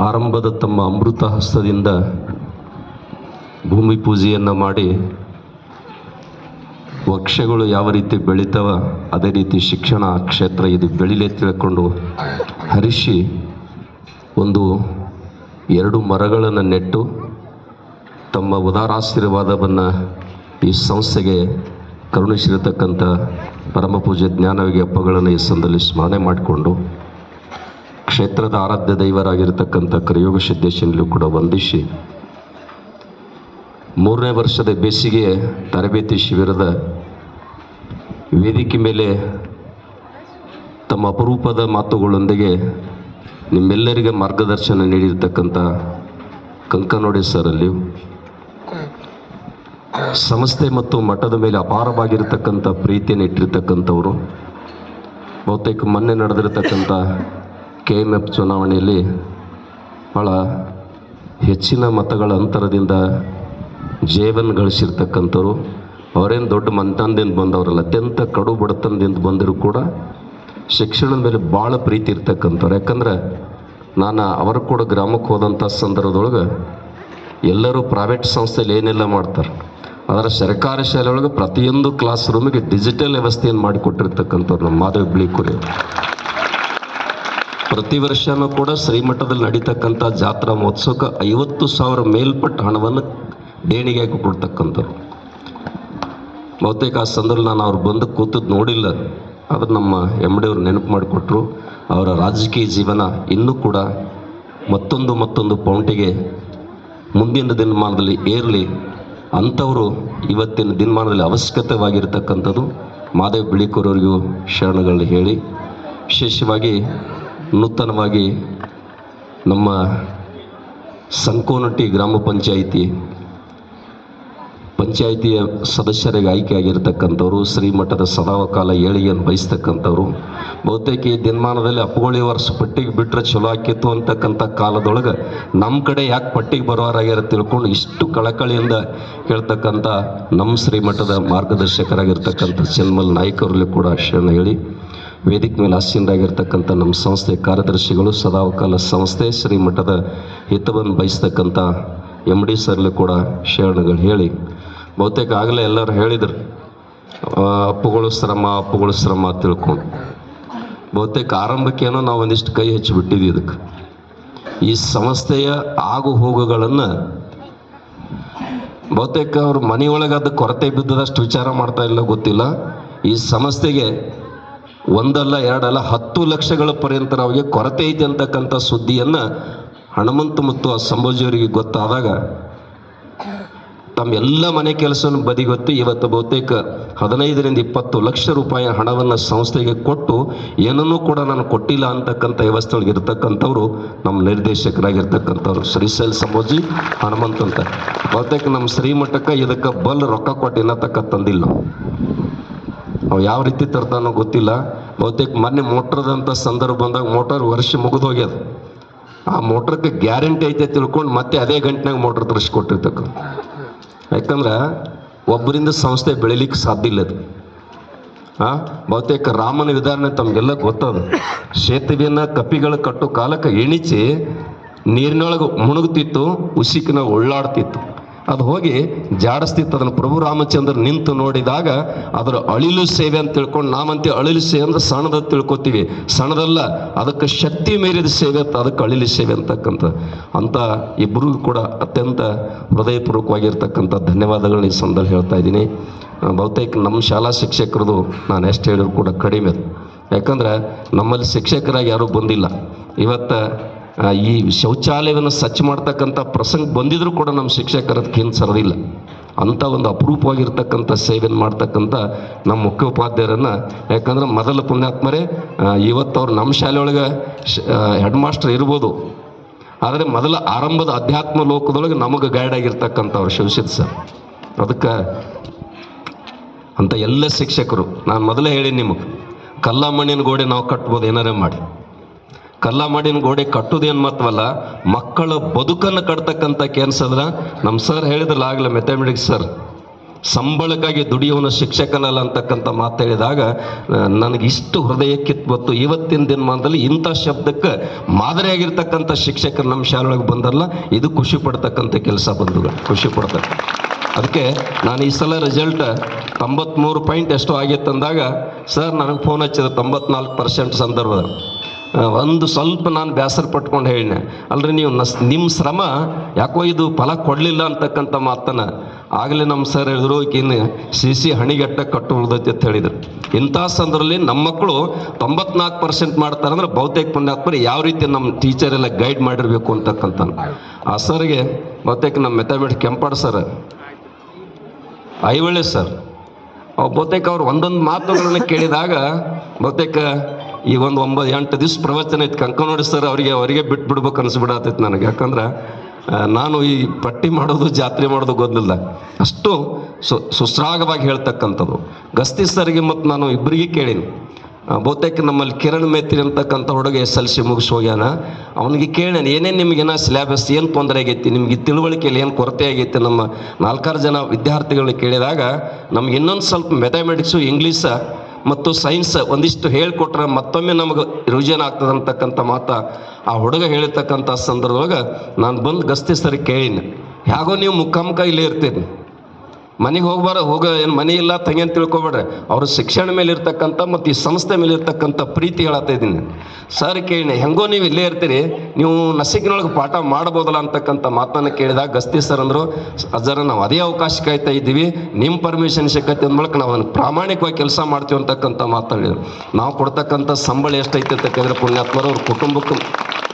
ಆರಂಭದ ತಮ್ಮ ಅಮೃತ ಹಸ್ತದಿಂದ ಭೂಮಿ ಪೂಜೆಯನ್ನು ಮಾಡಿ ವಕ್ಷಗಳು ಯಾವ ರೀತಿ ಬೆಳಿತಾವ, ಅದೇ ರೀತಿ ಶಿಕ್ಷಣ ಕ್ಷೇತ್ರ ಇದು ಬೆಳಿಲೆ ತಿಳ್ಕೊಂಡು ಹರಿಸಿ ಒಂದು ಎರಡು ಮರಗಳನ್ನು ನೆಟ್ಟು ತಮ್ಮ ಉದಾರಾಶೀರ್ವಾದವನ್ನು ಈ ಸಂಸ್ಥೆಗೆ ಕರುಣಿಸಿರತಕ್ಕಂಥ ಪರಮಪೂಜೆ ಜ್ಞಾನವಿಗೆ ಹಬ್ಬಗಳನ್ನು ಈ ಸಂದಲ್ಲಿ ಸ್ಮರಣೆ ಮಾಡಿಕೊಂಡು ಕ್ಷೇತ್ರದ ಆರಾಧ್ಯ ದೈವರಾಗಿರ್ತಕ್ಕಂಥ ಕರಿಯೋಗ ಸಿದ್ದೇಶನಲ್ಲೂ ಕೂಡ ವಂದಿಸಿ, ಮೂರನೇ ವರ್ಷದ ಬೇಸಿಗೆ ತರಬೇತಿ ಶಿಬಿರದ ವೇದಿಕೆ ಮೇಲೆ ತಮ್ಮ ಅಪರೂಪದ ಮಾತುಗಳೊಂದಿಗೆ ನಿಮ್ಮೆಲ್ಲರಿಗೆ ಮಾರ್ಗದರ್ಶನ ನೀಡಿರ್ತಕ್ಕಂಥ ಕಂಕನೋಡೆ ಸರ್ ಅಲ್ಲಿ ಸಂಸ್ಥೆ ಮತ್ತು ಮಠದ ಮೇಲೆ ಅಪಾರವಾಗಿರ್ತಕ್ಕಂಥ ಪ್ರೀತಿಯನ್ನು ಇಟ್ಟಿರ್ತಕ್ಕಂಥವರು. ಬಹುತೇಕ ಮೊನ್ನೆ ನಡೆದಿರ್ತಕ್ಕಂಥ ಕೆ ಎಂ ಎಫ್ ಚುನಾವಣೆಯಲ್ಲಿ ಭಾಳ ಹೆಚ್ಚಿನ ಮತಗಳ ಅಂತರದಿಂದ ಜಯವನ್ನು ಗಳಿಸಿರ್ತಕ್ಕಂಥವ್ರು, ಅವರೇನು ದೊಡ್ಡ ಮಂತನದಿಂದ ಬಂದವರಲ್ಲ, ಅತ್ಯಂತ ಕಡು ಬಡತನದಿಂದ ಬಂದರೂ ಕೂಡ ಶಿಕ್ಷಣದ ಮೇಲೆ ಭಾಳ ಪ್ರೀತಿ ಇರ್ತಕ್ಕಂಥವ್ರು. ಯಾಕಂದ್ರೆ ನಾನು ಅವರು ಕೂಡ ಗ್ರಾಮಕ್ಕೆ ಹೋದಂಥ ಸಂದರ್ಭದೊಳಗೆ ಎಲ್ಲರೂ ಪ್ರೈವೇಟ್ ಸಂಸ್ಥೆಯಲ್ಲಿ ಏನೆಲ್ಲ ಮಾಡ್ತಾರೆ, ಅದರ ಸರ್ಕಾರಿ ಶಾಲೆಯೊಳಗೆ ಪ್ರತಿಯೊಂದು ಕ್ಲಾಸ್ ರೂಮಿಗೆ ಡಿಜಿಟಲ್ ವ್ಯವಸ್ಥೆಯನ್ನು ಮಾಡಿಕೊಟ್ಟಿರ್ತಕ್ಕಂಥವ್ರು ನಮ್ಮ ಮಾಧವ ಬಿಳಿಕುರಿ ಪ್ರತಿ ವರ್ಷನೂ ಕೂಡ ಶ್ರೀಮಠದಲ್ಲಿ ನಡೀತಕ್ಕಂಥ ಜಾತ್ರಾ ಮಹೋತ್ಸವಕ್ಕೆ ಐವತ್ತು ಸಾವಿರ ಮೇಲ್ಪಟ್ಟ ಹಣವನ್ನು ದೇಣಿಗೆಯಾಗಿ ಕೊಡ್ತಕ್ಕಂಥವ್ರು. ಬಹುತೇಕ ಆ ಸಂದರ್ಭದಲ್ಲಿ ನಾನು ಅವ್ರು ಬಂದು ಕೂತದ್ದು ನೋಡಿಲ್ಲ. ಆದ್ರೆ ನಮ್ಮ ಎಂ ಡಿ ಅವರು ನೆನಪು ಮಾಡಿಕೊಟ್ರು. ಅವರ ರಾಜಕೀಯ ಜೀವನ ಇನ್ನೂ ಕೂಡ ಮತ್ತೊಂದು ಮತ್ತೊಂದು ಪೌಂಟಿಗೆ ಮುಂದಿನ ದಿನಮಾನದಲ್ಲಿ ಏರಲಿ ಅಂಥವರು ಇವತ್ತಿನ ದಿನಮಾನದಲ್ಲಿ ಅವಶ್ಯಕತೆವಾಗಿರ್ತಕ್ಕಂಥದ್ದು. ಮಾದೇವ್ ಬಿಳಿಕೂರವರಿಗೂ ಶರಣಗಳು ಹೇಳಿ, ವಿಶೇಷವಾಗಿ ನೂತನವಾಗಿ ನಮ್ಮ ಸಂಕೋನಟ್ಟಿ ಗ್ರಾಮ ಪಂಚಾಯಿತಿ ಪಂಚಾಯಿತಿಯ ಸದಸ್ಯರಿಗೆ ಆಯ್ಕೆಯಾಗಿರ್ತಕ್ಕಂಥವ್ರು, ಶ್ರೀಮಠದ ಸದಾವಕಾಲ ಏಳಿಗೆಯನ್ನು ಬಯಸ್ತಕ್ಕಂಥವ್ರು, ಬಹುತೇಕ ಈ ದಿನಮಾನದಲ್ಲಿ ಅಪ್ಪುಗೋಳಿ ವರ್ಷ ಪಟ್ಟಿಗೆ ಬಿಟ್ಟರೆ ಚಲೋ ಆಕಿತ್ತು ಅಂತಕ್ಕಂಥ ಕಾಲದೊಳಗೆ ನಮ್ಮ ಕಡೆ ಯಾಕೆ ಪಟ್ಟಿಗೆ ಬರೋರಾಗ್ಯಾರ ತಿಳ್ಕೊಂಡು ಇಷ್ಟು ಕಳಕಳಿಯಿಂದ ಹೇಳ್ತಕ್ಕಂಥ ನಮ್ಮ ಶ್ರೀಮಠದ ಮಾರ್ಗದರ್ಶಕರಾಗಿರ್ತಕ್ಕಂಥ ಚನ್ಮಲ್ ನಾಯ್ಕರಲ್ಲಿ ಕೂಡ ಅಷ್ಟನ್ನು ಹೇಳಿ ವೇದಿಕೆ ಮೇಲೆ ಆಸೀನರಾಗಿರ್ತಕ್ಕಂಥ ನಮ್ಮ ಸಂಸ್ಥೆ ಕಾರ್ಯದರ್ಶಿಗಳು ಸದಾವಕಾಲ ಸಂಸ್ಥೆ ಶ್ರೀಮಠದ ಹಿತವನ್ನು ಬಯಸ್ತಕ್ಕಂಥ ಎಂ ಡಿ ಸರ್ಲಿ ಕೂಡ ಶರಣಗಳು ಹೇಳಿ. ಬಹುತೇಕ ಆಗಲೇ ಎಲ್ಲರೂ ಹೇಳಿದರು. ಅಪ್ಪುಗಳು ಶ್ರಮ ಅಪ್ಪುಗಳು ಶ್ರಮ ತಿಳ್ಕೊಂಡು. ಬಹುತೇಕ ಆರಂಭಕ್ಕೇನೋ ನಾವು ಒಂದಿಷ್ಟು ಕೈ ಹಚ್ಚಿಬಿಟ್ಟಿದ್ವಿ ಇದಕ್ಕೆ. ಈ ಸಂಸ್ಥೆಯ ಆಗು ಹೋಗುಗಳನ್ನು ಬಹುತೇಕ ಅವ್ರ ಮನೆಯೊಳಗೆ ಅದು ಕೊರತೆ ಬಿದ್ದದಷ್ಟು ವಿಚಾರ ಮಾಡ್ತಾ ಇಲ್ಲ ಗೊತ್ತಿಲ್ಲ. ಈ ಸಂಸ್ಥೆಗೆ ಒಂದಲ್ಲ ಎರಡಲ್ಲ ಹತ್ತು ಲಕ್ಷಗಳ ಪರ್ಯಂತ ನಮಗೆ ಕೊರತೆ ಇದೆ ಅಂತಕ್ಕಂಥ ಸುದ್ದಿಯನ್ನು ಹನುಮಂತ ಮತ್ತು ಆ ಸಂಭೋಜಿಯವರಿಗೆ ಗೊತ್ತಾದಾಗ ತಮ್ಮೆಲ್ಲ ಮನೆ ಕೆಲಸವನ್ನು ಬದಿಗೊತ್ತಿ ಇವತ್ತು ಬಹುತೇಕ ಹದಿನೈದರಿಂದ ಇಪ್ಪತ್ತು ಲಕ್ಷ ರೂಪಾಯಿ ಹಣವನ್ನು ಸಂಸ್ಥೆಗೆ ಕೊಟ್ಟು ಏನನ್ನೂ ಕೂಡ ನಾನು ಕೊಟ್ಟಿಲ್ಲ ಅಂತಕ್ಕಂಥ ವ್ಯವಸ್ಥೆಗಳಿಗೆ ಇರ್ತಕ್ಕಂಥವ್ರು ನಮ್ಮ ನಿರ್ದೇಶಕರಾಗಿರ್ತಕ್ಕಂಥವ್ರು. ಶ್ರೀಶೈಲ್ ಸಂಭೋಜಿ ಹನುಮಂತ ಅಂತ. ಬಹುತೇಕ ನಮ್ಮ ಶ್ರೀಮಠಕ್ಕೆ ಇದಕ್ಕೆ ಬಲ್ ರೊಕ್ಕ ಕೊಟ್ಟು ಇನ್ನತಕ್ಕ ತಂದಿಲ್ಲ. ಅವು ಯಾವ ರೀತಿ ತರ್ತಾನೋ ಗೊತ್ತಿಲ್ಲ. ಬಹುತೇಕ ಮೊನ್ನೆ ಮೋಟ್ರದಂಥ ಸಂದರ್ಭ ಬಂದಾಗ ಮೋಟರ್ ವರ್ಷ ಮುಗಿದು ಹೋಗ್ಯದ. ಆ ಮೋಟ್ರಕ್ಕೆ ಗ್ಯಾರಂಟಿ ಐತೆ ತಿಳ್ಕೊಂಡು ಮತ್ತೆ ಅದೇ ಗಂಟೆನಾಗ ಮೋಟ್ರ್ ತರಿಸ್ಕೊಟ್ಟಿರ್ತಕ್ಕ ಯಾಕಂದ್ರೆ ಒಬ್ಬರಿಂದ ಸಂಸ್ಥೆ ಬೆಳಿಲಿಕ್ಕೆ ಸಾಧ್ಯ ಇಲ್ಲ ಅದು. ಆ, ಬಹುತೇಕ ರಾಮನ ವಿಧಾನ ತಮಗೆಲ್ಲ ಗೊತ್ತದ. ಸೇತುವೆಯನ್ನ ಕಪಿಗಳ ಕಟ್ಟು ಕಾಲಕ್ಕೆ ಎಣಿಸಿ ನೀರಿನೊಳಗೆ ಮುಣುಗುತ್ತಿತ್ತು ಉಸಿಕಿನ ಒಳ್ಳಾಡ್ತಿತ್ತು ಅದು ಹೋಗಿ ಜಾಡಿಸ್ತಿತ್ತು. ಅದನ್ನು ಪ್ರಭು ರಾಮಚಂದ್ರ ನಿಂತು ನೋಡಿದಾಗ ಅದರ ಅಳಿಲು ಸೇವೆ ಅಂತ ತಿಳ್ಕೊಂಡು ನಾವಂತೆ ಅಳಿಲು ಸೇವೆ ಅಂದ್ರೆ ಸಣ್ಣದ ತಿಳ್ಕೊತೀವಿ. ಸಣ್ಣದಲ್ಲ, ಅದಕ್ಕೆ ಶಕ್ತಿ ಮೀರಿದ ಸೇವೆ ಅಂತ, ಅದಕ್ಕೆ ಅಳಿಲು ಸೇವೆ ಅಂತಕ್ಕಂಥ ಅಂತ ಇಬ್ಬರಿಗೂ ಕೂಡ ಅತ್ಯಂತ ಹೃದಯಪೂರ್ವಕವಾಗಿರ್ತಕ್ಕಂಥ ಧನ್ಯವಾದಗಳನ್ನ ಈ ಸಂದರ್ಭ ಹೇಳ್ತಾ ಇದ್ದೀನಿ. ಬಹುತೇಕ ನಮ್ಮ ಶಾಲಾ ಶಿಕ್ಷಕರದು ನಾನು ಎಷ್ಟು ಹೇಳಿದ್ರು ಕೂಡ ಕಡಿಮೆ ಯಾಕಂದ್ರೆ ನಮ್ಮಲ್ಲಿ ಶಿಕ್ಷಕರಾಗಿ ಯಾರೂ ಬಂದಿಲ್ಲ. ಇವತ್ತು ಈ ಶೌಚಾಲಯವನ್ನು ಸ್ವಚ್ಛ ಮಾಡ್ತಕ್ಕಂಥ ಪ್ರಸಂಗ ಬಂದಿದ್ರೂ ಕೂಡ ನಮ್ಮ ಶಿಕ್ಷಕರದಕ್ಕೇನು ಸರದಿಲ್ಲ ಅಂಥ ಒಂದು ಅಪರೂಪವಾಗಿರ್ತಕ್ಕಂಥ ಸೇವೆಯನ್ನು ಮಾಡ್ತಕ್ಕಂಥ ನಮ್ಮ ಮುಖ್ಯೋಪಾಧ್ಯಾಯರನ್ನು. ಯಾಕಂದ್ರೆ ಮೊದಲ ಪುಣ್ಯಾತ್ಮರೇ ಇವತ್ತು ಅವ್ರು ನಮ್ಮ ಶಾಲೆಯೊಳಗೆ ಹೆಡ್ ಮಾಸ್ಟರ್ ಇರ್ಬೋದು. ಆದರೆ ಮೊದಲ ಆರಂಭದ ಅಧ್ಯಾತ್ಮ ಲೋಕದೊಳಗೆ ನಮಗೆ ಗೈಡ್ ಆಗಿರ್ತಕ್ಕಂಥವ್ರು ಶಿವಶಿತ್ ಸರ್. ಅದಕ್ಕೆ ಅಂತ ಎಲ್ಲ ಶಿಕ್ಷಕರು, ನಾನು ಮೊದಲೇ ಹೇಳಿ ನಿಮಗೆ ಕಲ್ಲ ಮಣ್ಣಿನ ಗೋಡೆ ನಾವು ಕಟ್ಬೋದು ಏನಾರೇ ಮಾಡಿ. ಕಲ್ಲ ಮಾಡಿನ ಗೋಡೆ ಕಟ್ಟುದೇನು ಮಾತ್ರವಲ್ಲ ಮಕ್ಕಳ ಬದುಕನ್ನು ಕಟ್ತಕ್ಕಂಥ ಕೆಲಸ ಅದ್ರ ನಮ್ಮ ಸರ್ ಹೇಳಿದ್ರಲ್ಲ ಆಗಲೇ ಮೆಥಮೆಟಿಕ್ಸ್ ಸರ್. ಸಂಬಳಕ್ಕಾಗಿ ದುಡಿಯೋನ ಶಿಕ್ಷಕನಲ್ಲ ಅಂತಕ್ಕಂಥ ಮಾತು ಹೇಳಿದಾಗ ನನಗೆ ಇಷ್ಟು ಹೃದಯಕ್ಕೆ ಮತ್ತು ಇವತ್ತಿನ ದಿನಮಾನದಲ್ಲಿ ಇಂಥ ಶಬ್ದಕ್ಕೆ ಮಾದರಿಯಾಗಿರ್ತಕ್ಕಂಥ ಶಿಕ್ಷಕರು ನಮ್ಮ ಶಾಲೆಯೊಳಗೆ ಬಂದಲ್ಲ ಇದು ಖುಷಿ ಪಡ್ತಕ್ಕಂಥ ಕೆಲಸ ಬಂಧುಗಳು ಖುಷಿ ಪಡ್ತಾರೆ. ಅದಕ್ಕೆ ನಾನು ಈ ಸಲ ರಿಸಲ್ಟ್ ತೊಂಬತ್ಮೂರು ಪಾಯಿಂಟ್ ಎಷ್ಟು ಆಗಿತ್ತು ಅಂದಾಗ ಸರ್ ನನಗೆ ಫೋನ್ ಹಚ್ಚಿದ ತೊಂಬತ್ನಾಲ್ಕು ಪರ್ಸೆಂಟ್ ಸಂದರ್ಭದ ಆ, ಒಂದು ಸ್ವಲ್ಪ ನಾನು ಬೇಸರ ಪಟ್ಕೊಂಡು ಹೇಳಿದೆ ಅಲ್ರಿ ನೀವು ನಸ್ ನಿಮ್ಮ ಶ್ರಮ ಯಾಕೋ ಇದು ಫಲ ಕೊಡಲಿಲ್ಲ ಅಂತಕ್ಕಂಥ ಮಾತನ್ನು ಆಗಲೇ ನಮ್ಮ ಸರ್ ಹೇಳಿದ್ರು ಇನ್ನು ಸಿ ಸಿ ಹಣಿಗೆಟ್ಟ ಕಟ್ಟು ಉಳ್ದೈತಿ ಅಂತ ಹೇಳಿದ್ರು. ಇಂಥ ಸಂದರ್ಭದಲ್ಲಿ ನಮ್ಮ ಮಕ್ಕಳು ತೊಂಬತ್ನಾಲ್ಕು ಪರ್ಸೆಂಟ್ ಮಾಡ್ತಾರೆ ಅಂದ್ರೆ ಬಹುತೇಕ ಪುಣ್ಯಾತ್ಮರು ಯಾವ ರೀತಿ ನಮ್ಮ ಟೀಚರ್ ಎಲ್ಲ ಗೈಡ್ ಮಾಡಿರಬೇಕು ಅಂತಕ್ಕಂಥ ಆ ಸರ್ಗೆ ಬಹುತೇಕ ನಮ್ಮ ಮೆಥಮೆಟಿಕ್ ಕೆಂಪಾಡ್ ಸರ್. ಐವಳ್ಳಿ ಸರ್. ಬಹುತೇಕ ಅವ್ರು ಒಂದೊಂದು ಮಾತುಗಳನ್ನು ಕೇಳಿದಾಗ ಬಹುತೇಕ ಈ ಒಂದು ಒಂಬತ್ತು ಎಂಟು ದಿವ್ಸ ಪ್ರವಚನ ಐತಿ. ಕಂಕ ಸರ್, ಅವರಿಗೆ ಅವರಿಗೆ ಬಿಟ್ಟು ಬಿಡ್ಬೇಕು ಅನಿಸ್ಬಿಡತ್ತೈತೆ ನನಗೆ. ಯಾಕಂದ್ರೆ ನಾನು ಈ ಪಟ್ಟಿ ಮಾಡೋದು, ಜಾತ್ರೆ ಮಾಡೋದು ಗೊತ್ತಿಲ್ಲ. ಅಷ್ಟು ಸು, ಸುಸ್ರಾಗವಾಗಿ ಹೇಳ್ತಕ್ಕಂಥದ್ದು. ಗಸ್ತಿ ಸರ್ಗೆ ಮತ್ತು ನಾನು ಇಬ್ಬರಿಗೆ ಕೇಳೀನಿ. ಬಹುತೇಕ ನಮ್ಮಲ್ಲಿ ಕಿರಣ್ ಮೇತ್ರಿ ಅಂತಕ್ಕಂಥ ಹುಡುಗ ಎಸ್ ಎಲ್ ಸಿ ಮುಗಿಸಿ ಹೋಗ್ಯಾನ. ಅವನಿಗೆ ಕೇಳೇನೆ, ಏನೇನು ನಿಮಗೇನ ಸಿಲೆಬಸ್ ಏನು ತೊಂದರೆ ಆಗೈತಿ? ನಿಮಗೆ ತಿಳುವಳಿಕೆಯಲ್ಲಿ ಏನು ಕೊರತೆ ಆಗೈತಿ? ನಮ್ಮ ನಾಲ್ಕಾರು ಜನ ವಿದ್ಯಾರ್ಥಿಗಳನ್ನ ಕೇಳಿದಾಗ, ನಮ್ಗೆ ಇನ್ನೊಂದು ಸ್ವಲ್ಪ ಮೆಥಮೆಟಿಕ್ಸು ಇಂಗ್ಲೀಷ ಮತ್ತು ಸೈನ್ಸ್ ಒಂದಿಷ್ಟು ಹೇಳ್ಕೊಟ್ರೆ ಮತ್ತೊಮ್ಮೆ ನಮಗೆ ರಿವಿಷನ್ ಆಗ್ತದೆ ಅಂತಕ್ಕಂಥ ಮಾತು, ಆ ಹುಡುಗ ಹೇಳಿರ್ತಕ್ಕಂಥ ಸಂದರ್ಭದೊಳಗೆ ನಾನು ಬಂದು ಗಸ್ತಿ ಸರಿ ಕೇಳೀನಿ. ಹೇಗೋ ನೀವು ಮುಖಾಮುಖ ಇಲ್ಲೇ ಇರ್ತೀರಿ. ಮನೆಗೆ ಹೋಗ್ಬಾರ, ಹೋಗ, ಏನು ಮನೆ ಇಲ್ಲ, ತಂಗಿ ಅಂತ ತಿಳ್ಕೊಬೇಡ್ರಿ. ಅವ್ರ ಶಿಕ್ಷಣ ಮೇಲೆ ಇರ್ತಕ್ಕಂಥ ಮತ್ತು ಈ ಸಂಸ್ಥೆ ಮೇಲೆ ಇರ್ತಕ್ಕಂಥ ಪ್ರೀತಿ ಹೇಳತ್ತಾ ಇದ್ದೀನಿ. ಸರ್ ಕೇಳಿ ಹೆಂಗೋ ನೀವು ಇಲ್ಲೇ ಇರ್ತೀರಿ, ನೀವು ನಸಿಕಿನೊಳಗೆ ಪಾಠ ಮಾಡ್ಬೋದಲ್ಲ ಅಂತಕ್ಕಂಥ ಮಾತನ್ನು ಕೇಳಿದಾಗ ಗಸ್ತಿ ಸರ್ ಅಂದರು ಅದರ ನಾವು ಅದೇ ಅವಕಾಶ ಕಾಯ್ತಾ ಇದ್ದೀವಿ ನಿಮ್ಮ ಪರ್ಮಿಷನ್ ಸಿಕ್ಕತ್ತೆ ಅಂದ್ಬಳಕ್ಕೆ ನಾವು ಅದನ್ನು ಪ್ರಾಮಾಣಿಕವಾಗಿ ಕೆಲಸ ಮಾಡ್ತೀವಿ ಅಂತಕ್ಕಂಥ ಮಾತಾಡಿದ್ರು ನಾವು ಕೊಡ್ತಕ್ಕಂಥ ಸಂಬಳ ಎಷ್ಟೈತೆ ಅಂತ ಕೇಳಿದ್ರೆ ಪುಣ್ಯಾತ್ಮರು ಅವ್ರ ಕುಟುಂಬಕ್ಕೆ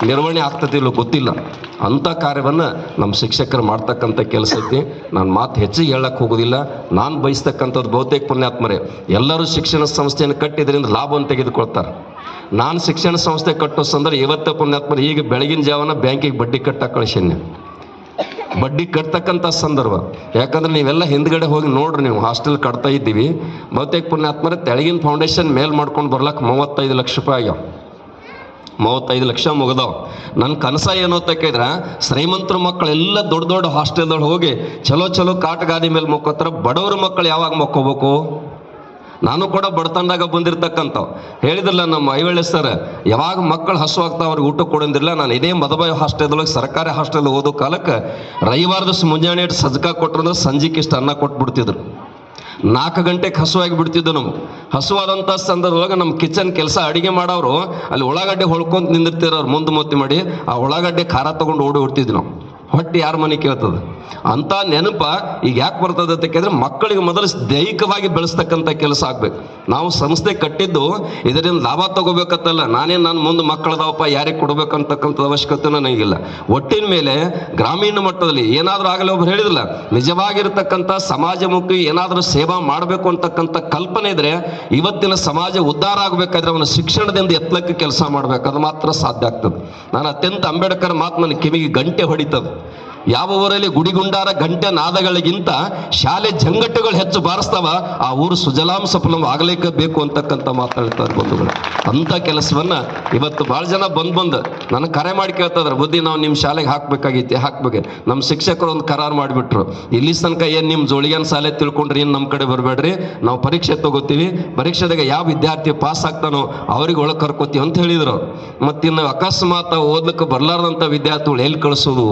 ನಿರ್ವಹಣೆ ಆಗ್ತದಿಲ್ಲ ಗೊತ್ತಿಲ್ಲ. ಅಂಥ ಕಾರ್ಯವನ್ನು ನಮ್ಮ ಶಿಕ್ಷಕರು ಮಾಡ್ತಕ್ಕಂಥ ಕೆಲಸ ಐತಿ. ನಾನು ಮಾತು ಹೆಚ್ಚಿಗೆ ಹೇಳಕ್ಕೆ ಹೋಗೋದಿಲ್ಲ. ನಾನು ಬಯಸ್ತಕ್ಕಂಥದ್ದು ಬಹುತೇಕ ಪುಣ್ಯಾತ್ಮರೇ, ಎಲ್ಲರೂ ಶಿಕ್ಷಣ ಸಂಸ್ಥೆಯನ್ನು ಕಟ್ಟಿದ್ರಿಂದ ಲಾಭವನ್ನು ತೆಗೆದುಕೊಳ್ತಾರೆ. ನಾನು ಶಿಕ್ಷಣ ಸಂಸ್ಥೆ ಕಟ್ಟೋ ಸಂದರ್ಭ ಇವತ್ತು ಪುಣ್ಯಾತ್ಮರು ಈಗ ಬೆಳಗಿನ ಜಾವನ ಬ್ಯಾಂಕಿಗೆ ಬಡ್ಡಿ ಕಟ್ಟಕ್ಕೆ ಕಳಿಸೀನಿ ಬಡ್ಡಿ ಕಟ್ತಕ್ಕಂಥ ಸಂದರ್ಭ. ಯಾಕಂದ್ರೆ ನೀವೆಲ್ಲ ಹಿಂದ್ಗಡೆ ಹೋಗಿ ನೋಡ್ರಿ ನೀವು, ಹಾಸ್ಟೆಲ್ ಕಟ್ತಾ ಇದ್ದೀವಿ. ಬಹುತೇಕ ಪುಣ್ಯಾತ್ಮರ, ತೆಳಗಿನ ಫೌಂಡೇಶನ್ ಮೇಲ್ ಮಾಡ್ಕೊಂಡು ಬರ್ಲಕ್ಕೆ ಮೂವತ್ತೈದು ಲಕ್ಷ ರೂಪಾಯಿ ಆಗ್ಯಾವ. ಮೂವತ್ತೈದು ಲಕ್ಷ ಮುಗಿದವು. ನನ್ನ ಕನಸ ಏನು ಅಂತ ಕೇಳಿದ್ರೆ, ಶ್ರೀಮಂತರ ಮಕ್ಕಳೆಲ್ಲ ದೊಡ್ಡ ದೊಡ್ಡ ಹಾಸ್ಟೆಲ್ದೊಳಗೆ ಹೋಗಿ ಚಲೋ ಚಲೋ ಕಾಟ್ ಗಾದಿ ಮೇಲೆ ಮಕ್ಕೋತಾರ ಬಡವ್ರ ಮಕ್ಕಳು ಯಾವಾಗ ಮಕ್ಕೋಬೇಕು? ನಾನು ಕೂಡ ಬಡತನದಾಗ ಬಂದಿರ್ತಕ್ಕಂಥವು. ಹೇಳಿದ್ರಲ್ಲ ನಮ್ಮ ಐವಳ್ಳಿ ಸರ್ ಯಾವಾಗ ಮಕ್ಕಳು ಹಸು ಆಗ್ತಾವ ಅವ್ರಿಗೆ ಊಟ ಕೊಡೋದಿಲ್ಲ ನಾನು ಇದೇ ಮದಬಾಯಿ ಹಾಸ್ಟೆಲ್ದೊಳಗೆ ಸರ್ಕಾರಿ ಹಾಸ್ಟೆಲ್ ಓದೋ ಕಾಲಕ್ಕೆ ರವಿವಾರದಷ್ಟು ಮುಂಜಾನೆ ಸಜ್ಕ ಕೊಟ್ಟರು ಸಂಜೆಗೆ ಇಷ್ಟು ಅನ್ನ ಕೊಟ್ಬಿಡ್ತಿದ್ರು. ನಾಲ್ಕು ಗಂಟೆಗೆ ಹಸುವಾಗಿ ಬಿಡ್ತಿದ್ದು ನಮ್ಗೆ. ಹಸುವಾದಂಥ ಸಂದರ್ಭದೊಳಗೆ ನಮ್ಮ ಕಿಚನ್ ಕೆಲಸ ಅಡುಗೆ ಮಾಡೋರು ಅಲ್ಲಿ ಉಳ್ಳಾಗಡ್ಡೆ ಹೊಳ್ಕೊಂತ ನಿಂದಿರ್ತಿರೋರು ಮುಂದೆ ಮುತ್ತಿ ಮಾಡಿ, ಆ ಉಳ್ಳಾಗಡ್ಡೆ ಖಾರ ತೊಗೊಂಡು ಓಡಿ ಹೊಡ್ತಿದ್ವಿ ನಾವು. ಹೊಟ್ಟೆ ಯಾರ ಮನೆ ಕೇಳ್ತದ? ಅಂತ ನೆನಪ ಈಗ ಯಾಕೆ ಬರ್ತದೆ ಅಂತ ಕೇಳಿದ್ರೆ ಮಕ್ಕಳಿಗೆ ಮೊದಲು ದೈಹಿಕವಾಗಿ ಬೆಳೆಸ್ತಕ್ಕಂಥ ಕೆಲಸ ಆಗ್ಬೇಕು. ನಾವು ಸಂಸ್ಥೆ ಕಟ್ಟಿದ್ದು ಇದರಿಂದ ಲಾಭ ತಗೋಬೇಕತ್ತಲ್ಲ, ನಾನೇನು ನಾನು ಮುಂದೆ ಮಕ್ಕಳದವಪ್ಪ, ಯಾರಿಗೆ ಕೊಡ್ಬೇಕಂತಕ್ಕಂಥ ಅವಶ್ಯಕತೆ ನನಗಿಲ್ಲ. ಒಟ್ಟಿನ ಮೇಲೆ ಗ್ರಾಮೀಣ ಮಟ್ಟದಲ್ಲಿ ಏನಾದರೂ ಆಗಲಿ ಒಬ್ರು ಹೇಳಿದ್ರಲ್ಲ, ನಿಜವಾಗಿರ್ತಕ್ಕಂಥ ಸಮಾಜಮುಖಿ ಏನಾದರೂ ಸೇವಾ ಮಾಡಬೇಕು ಅಂತಕ್ಕಂಥ ಕಲ್ಪನೆ ಇದ್ರೆ ಇವತ್ತಿನ ಸಮಾಜ ಉದ್ಧಾರ ಆಗಬೇಕಾದ್ರೆ ಅವನ ಶಿಕ್ಷಣದಿಂದ ಎತ್ತಲಕ್ಕೆ ಕೆಲಸ ಮಾಡಬೇಕು. ಅದು ಮಾತ್ರ ಸಾಧ್ಯ ಆಗ್ತದೆ. ನಾನು ಅತ್ಯಂತ ಅಂಬೇಡ್ಕರ್ ಮಾತು ನನ್ನ ಕಿವಿಗೆ ಗಂಟೆ ಹೊಡಿತದೆ. ಯಾವ ಊರಲ್ಲಿ ಗುಡಿಗುಂಡಾರ ಗಂಟೆ ನಾದಗಳಿಗಿಂತ ಶಾಲೆ ಜಂಗಟ್ಟುಗಳು ಹೆಚ್ಚು ಬಾರಿಸ್ತಾವ, ಆ ಊರು ಸುಜಲಾಂ ಸಫಲಂ ಆಗಲಿಕ್ಕೆ ಬೇಕು ಅಂತಕ್ಕಂಥ ಮಾತಾಡ್ತಾರೆ ಬಂಧುಗಳು. ಅಂಥ ಕೆಲಸವನ್ನ ಇವತ್ತು ಭಾಳ ಜನ ಬಂದ್ ಬಂದು ನನಗೆ ಕರೆ ಮಾಡಿ ಕೇಳ್ತಾ ಬುದ್ಧಿ, ನಾವು ನಿಮ್ಮ ಶಾಲೆಗೆ ಹಾಕ್ಬೇಕಾಗಿತ್ತು ಹಾಕ್ಬೇಕು. ನಮ್ಮ ಶಿಕ್ಷಕರು ಒಂದು ಕರಾರು ಮಾಡಿಬಿಟ್ರು, ಇಲ್ಲಿ ತನಕ ಏನು ನಿಮ್ಮ ಜೋಳಿಗೆನ್ ಶಾಲೆ ತಿಳ್ಕೊಂಡ್ರಿ ಏನು ನಮ್ಮ ಕಡೆ ಬರಬೇಡ್ರಿ, ನಾವು ಪರೀಕ್ಷೆ ತಗೋತೀವಿ, ಪರೀಕ್ಷೆದಾಗ ಯಾವ ವಿದ್ಯಾರ್ಥಿ ಪಾಸ್ ಆಗ್ತಾನೋ ಅವ್ರಿಗೆ ಒಳಗೆ ಕರ್ಕೋತೀವಿ ಅಂತ ಹೇಳಿದ್ರು ಮತ್ತಿನ್ನು ಅಕಸ್ಮಾತ್ ಓದ್ಲಿಕ್ಕೆ ಬರ್ಲಾರ್ದಂಥ ವಿದ್ಯಾರ್ಥಿಗಳು ಎಲ್ಲಿ ಕಳಿಸೋದು?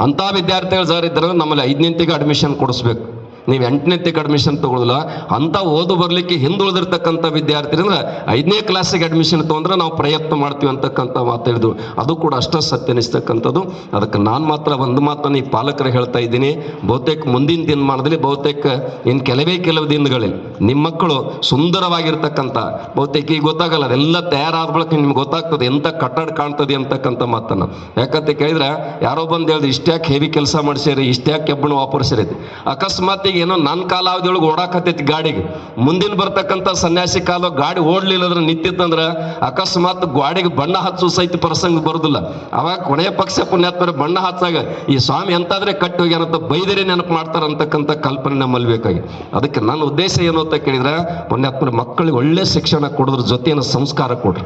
ಅಂಥ ವಿದ್ಯಾರ್ಥಿಗಳು ಸರ್ ಇದ್ರೆ ನಮ್ಮಲ್ಲಿ ಐದನೇತಿಗೆ ಅಡ್ಮಿಷನ್ ಕೊಡಿಸ್ಬೇಕು. ನೀವು ಎಂಟನೇತಿಗೆ ಅಡ್ಮಿಷನ್ ತಗೊಳ್ಳಲ್ಲ ಅಂತ ಓದು ಬರಲಿಕ್ಕೆ ಹಿಂದುಳಿದಿರ್ತಕ್ಕಂಥ ವಿದ್ಯಾರ್ಥಿ ಅಂದ್ರೆ ಐದನೇ ಕ್ಲಾಸಿಗೆ ಅಡ್ಮಿಷನ್ ತಗೊಂಡ್ರೆ ನಾವು ಪ್ರಯತ್ನ ಮಾಡ್ತೀವಿ ಅಂತಕ್ಕಂಥ ಮಾತು ಹೇಳಿದ್ರು. ಅದು ಕೂಡ ಅಷ್ಟೇ ಸತ್ಯ ಅನಿಸ್ತಕ್ಕಂಥದ್ದು. ಅದಕ್ಕೆ ನಾನು ಮಾತ್ರ ಒಂದು ಮಾತನ್ನು ಈ ಪಾಲಕರು ಹೇಳ್ತಾ ಇದ್ದೀನಿ. ಬಹುತೇಕ ಮುಂದಿನ ದಿನಮಾನದಲ್ಲಿ ಬಹುತೇಕ ಇನ್ನು ಕೆಲವೇ ಕೆಲವು ದಿನಗಳಲ್ಲಿ ನಿಮ್ಮ ಮಕ್ಕಳು ಸುಂದರವಾಗಿರ್ತಕ್ಕಂಥ, ಬಹುತೇಕ ಈಗ ಗೊತ್ತಾಗಲ್ಲ, ಅದೆಲ್ಲ ತಯಾರಾದ ಬಳಿಕ ನಿಮ್ಗೆ ಗೊತ್ತಾಗ್ತದೆ ಎಂಥ ಕಟ್ಟಡ ಕಾಣ್ತದೆ ಅಂತಕ್ಕಂಥ ಮಾತನ್ನು. ಯಾಕಂತ ಕೇಳಿದ್ರೆ ಯಾರೋ ಬಂದು ಹೇಳಿದ್ರೆ, ಇಷ್ಟ್ಯಾಕೆ ಹೆವಿ ಕೆಲಸ ಮಾಡಿಸ್ಯಾರಿ, ಇಷ್ಟ್ಯಾಕೆ ಕೆಬ್ಬಣ ವಾಪರ್ಸಿರಿ ಅಕಸ್ಮಾತ್ ಈಗ ಏನೋ ನನ್ನ ಕಾಲಾವಧಿಯೊಳಗೆ ಓಡಾಕತ್ತೈತಿ ಗಾಡಿಗೆ. ಮುಂದಿನ ಬರ್ತಕ್ಕಂಥ ಸನ್ಯಾಸಿ ಕಾಲ ಗಾಡಿ ಓಡ್ಲಿಲ್ಲ ಅಂದ್ರೆ ನಿಂತಿತ್ತಂದ್ರೆ ಅಕಸ್ಮಾತ್ ಗಾಡಿಗೆ ಬಣ್ಣ ಹಚ್ಚು ಸಹಿತ ಪ್ರಸಂಗ ಬರುದಿಲ್ಲ. ಅವಾಗ ಕೊನೆಯ ಪಕ್ಷ ಪುಣ್ಯಾತ್ಮರ ಬಣ್ಣ ಹಚ್ಚಾಗ, ಈ ಸ್ವಾಮಿ ಎಂತಾದ್ರೆ ಕಟ್ಟಿ ಹೋಗ್ಯಾನಂತ ಬೈದರೆ ನೆನಪು ಮಾಡ್ತಾರ ಅಂತಕ್ಕಂಥ ಕಲ್ಪನೆ ನಮ್ಮಲ್ಲಿ ಬೇಕಾಗಿ. ಅದಕ್ಕೆ ನನ್ನ ಉದ್ದೇಶ ಏನು ಅಂತ ಕೇಳಿದ್ರೆ, ಪುಣ್ಯಾತ್ಮರ ಮಕ್ಕಳಿಗೆ ಒಳ್ಳೆ ಶಿಕ್ಷಣ ಕೊಡೋದ್ರ ಜೊತೆಯನ್ನು ಸಂಸ್ಕಾರ ಕೊಡ್ರಿ.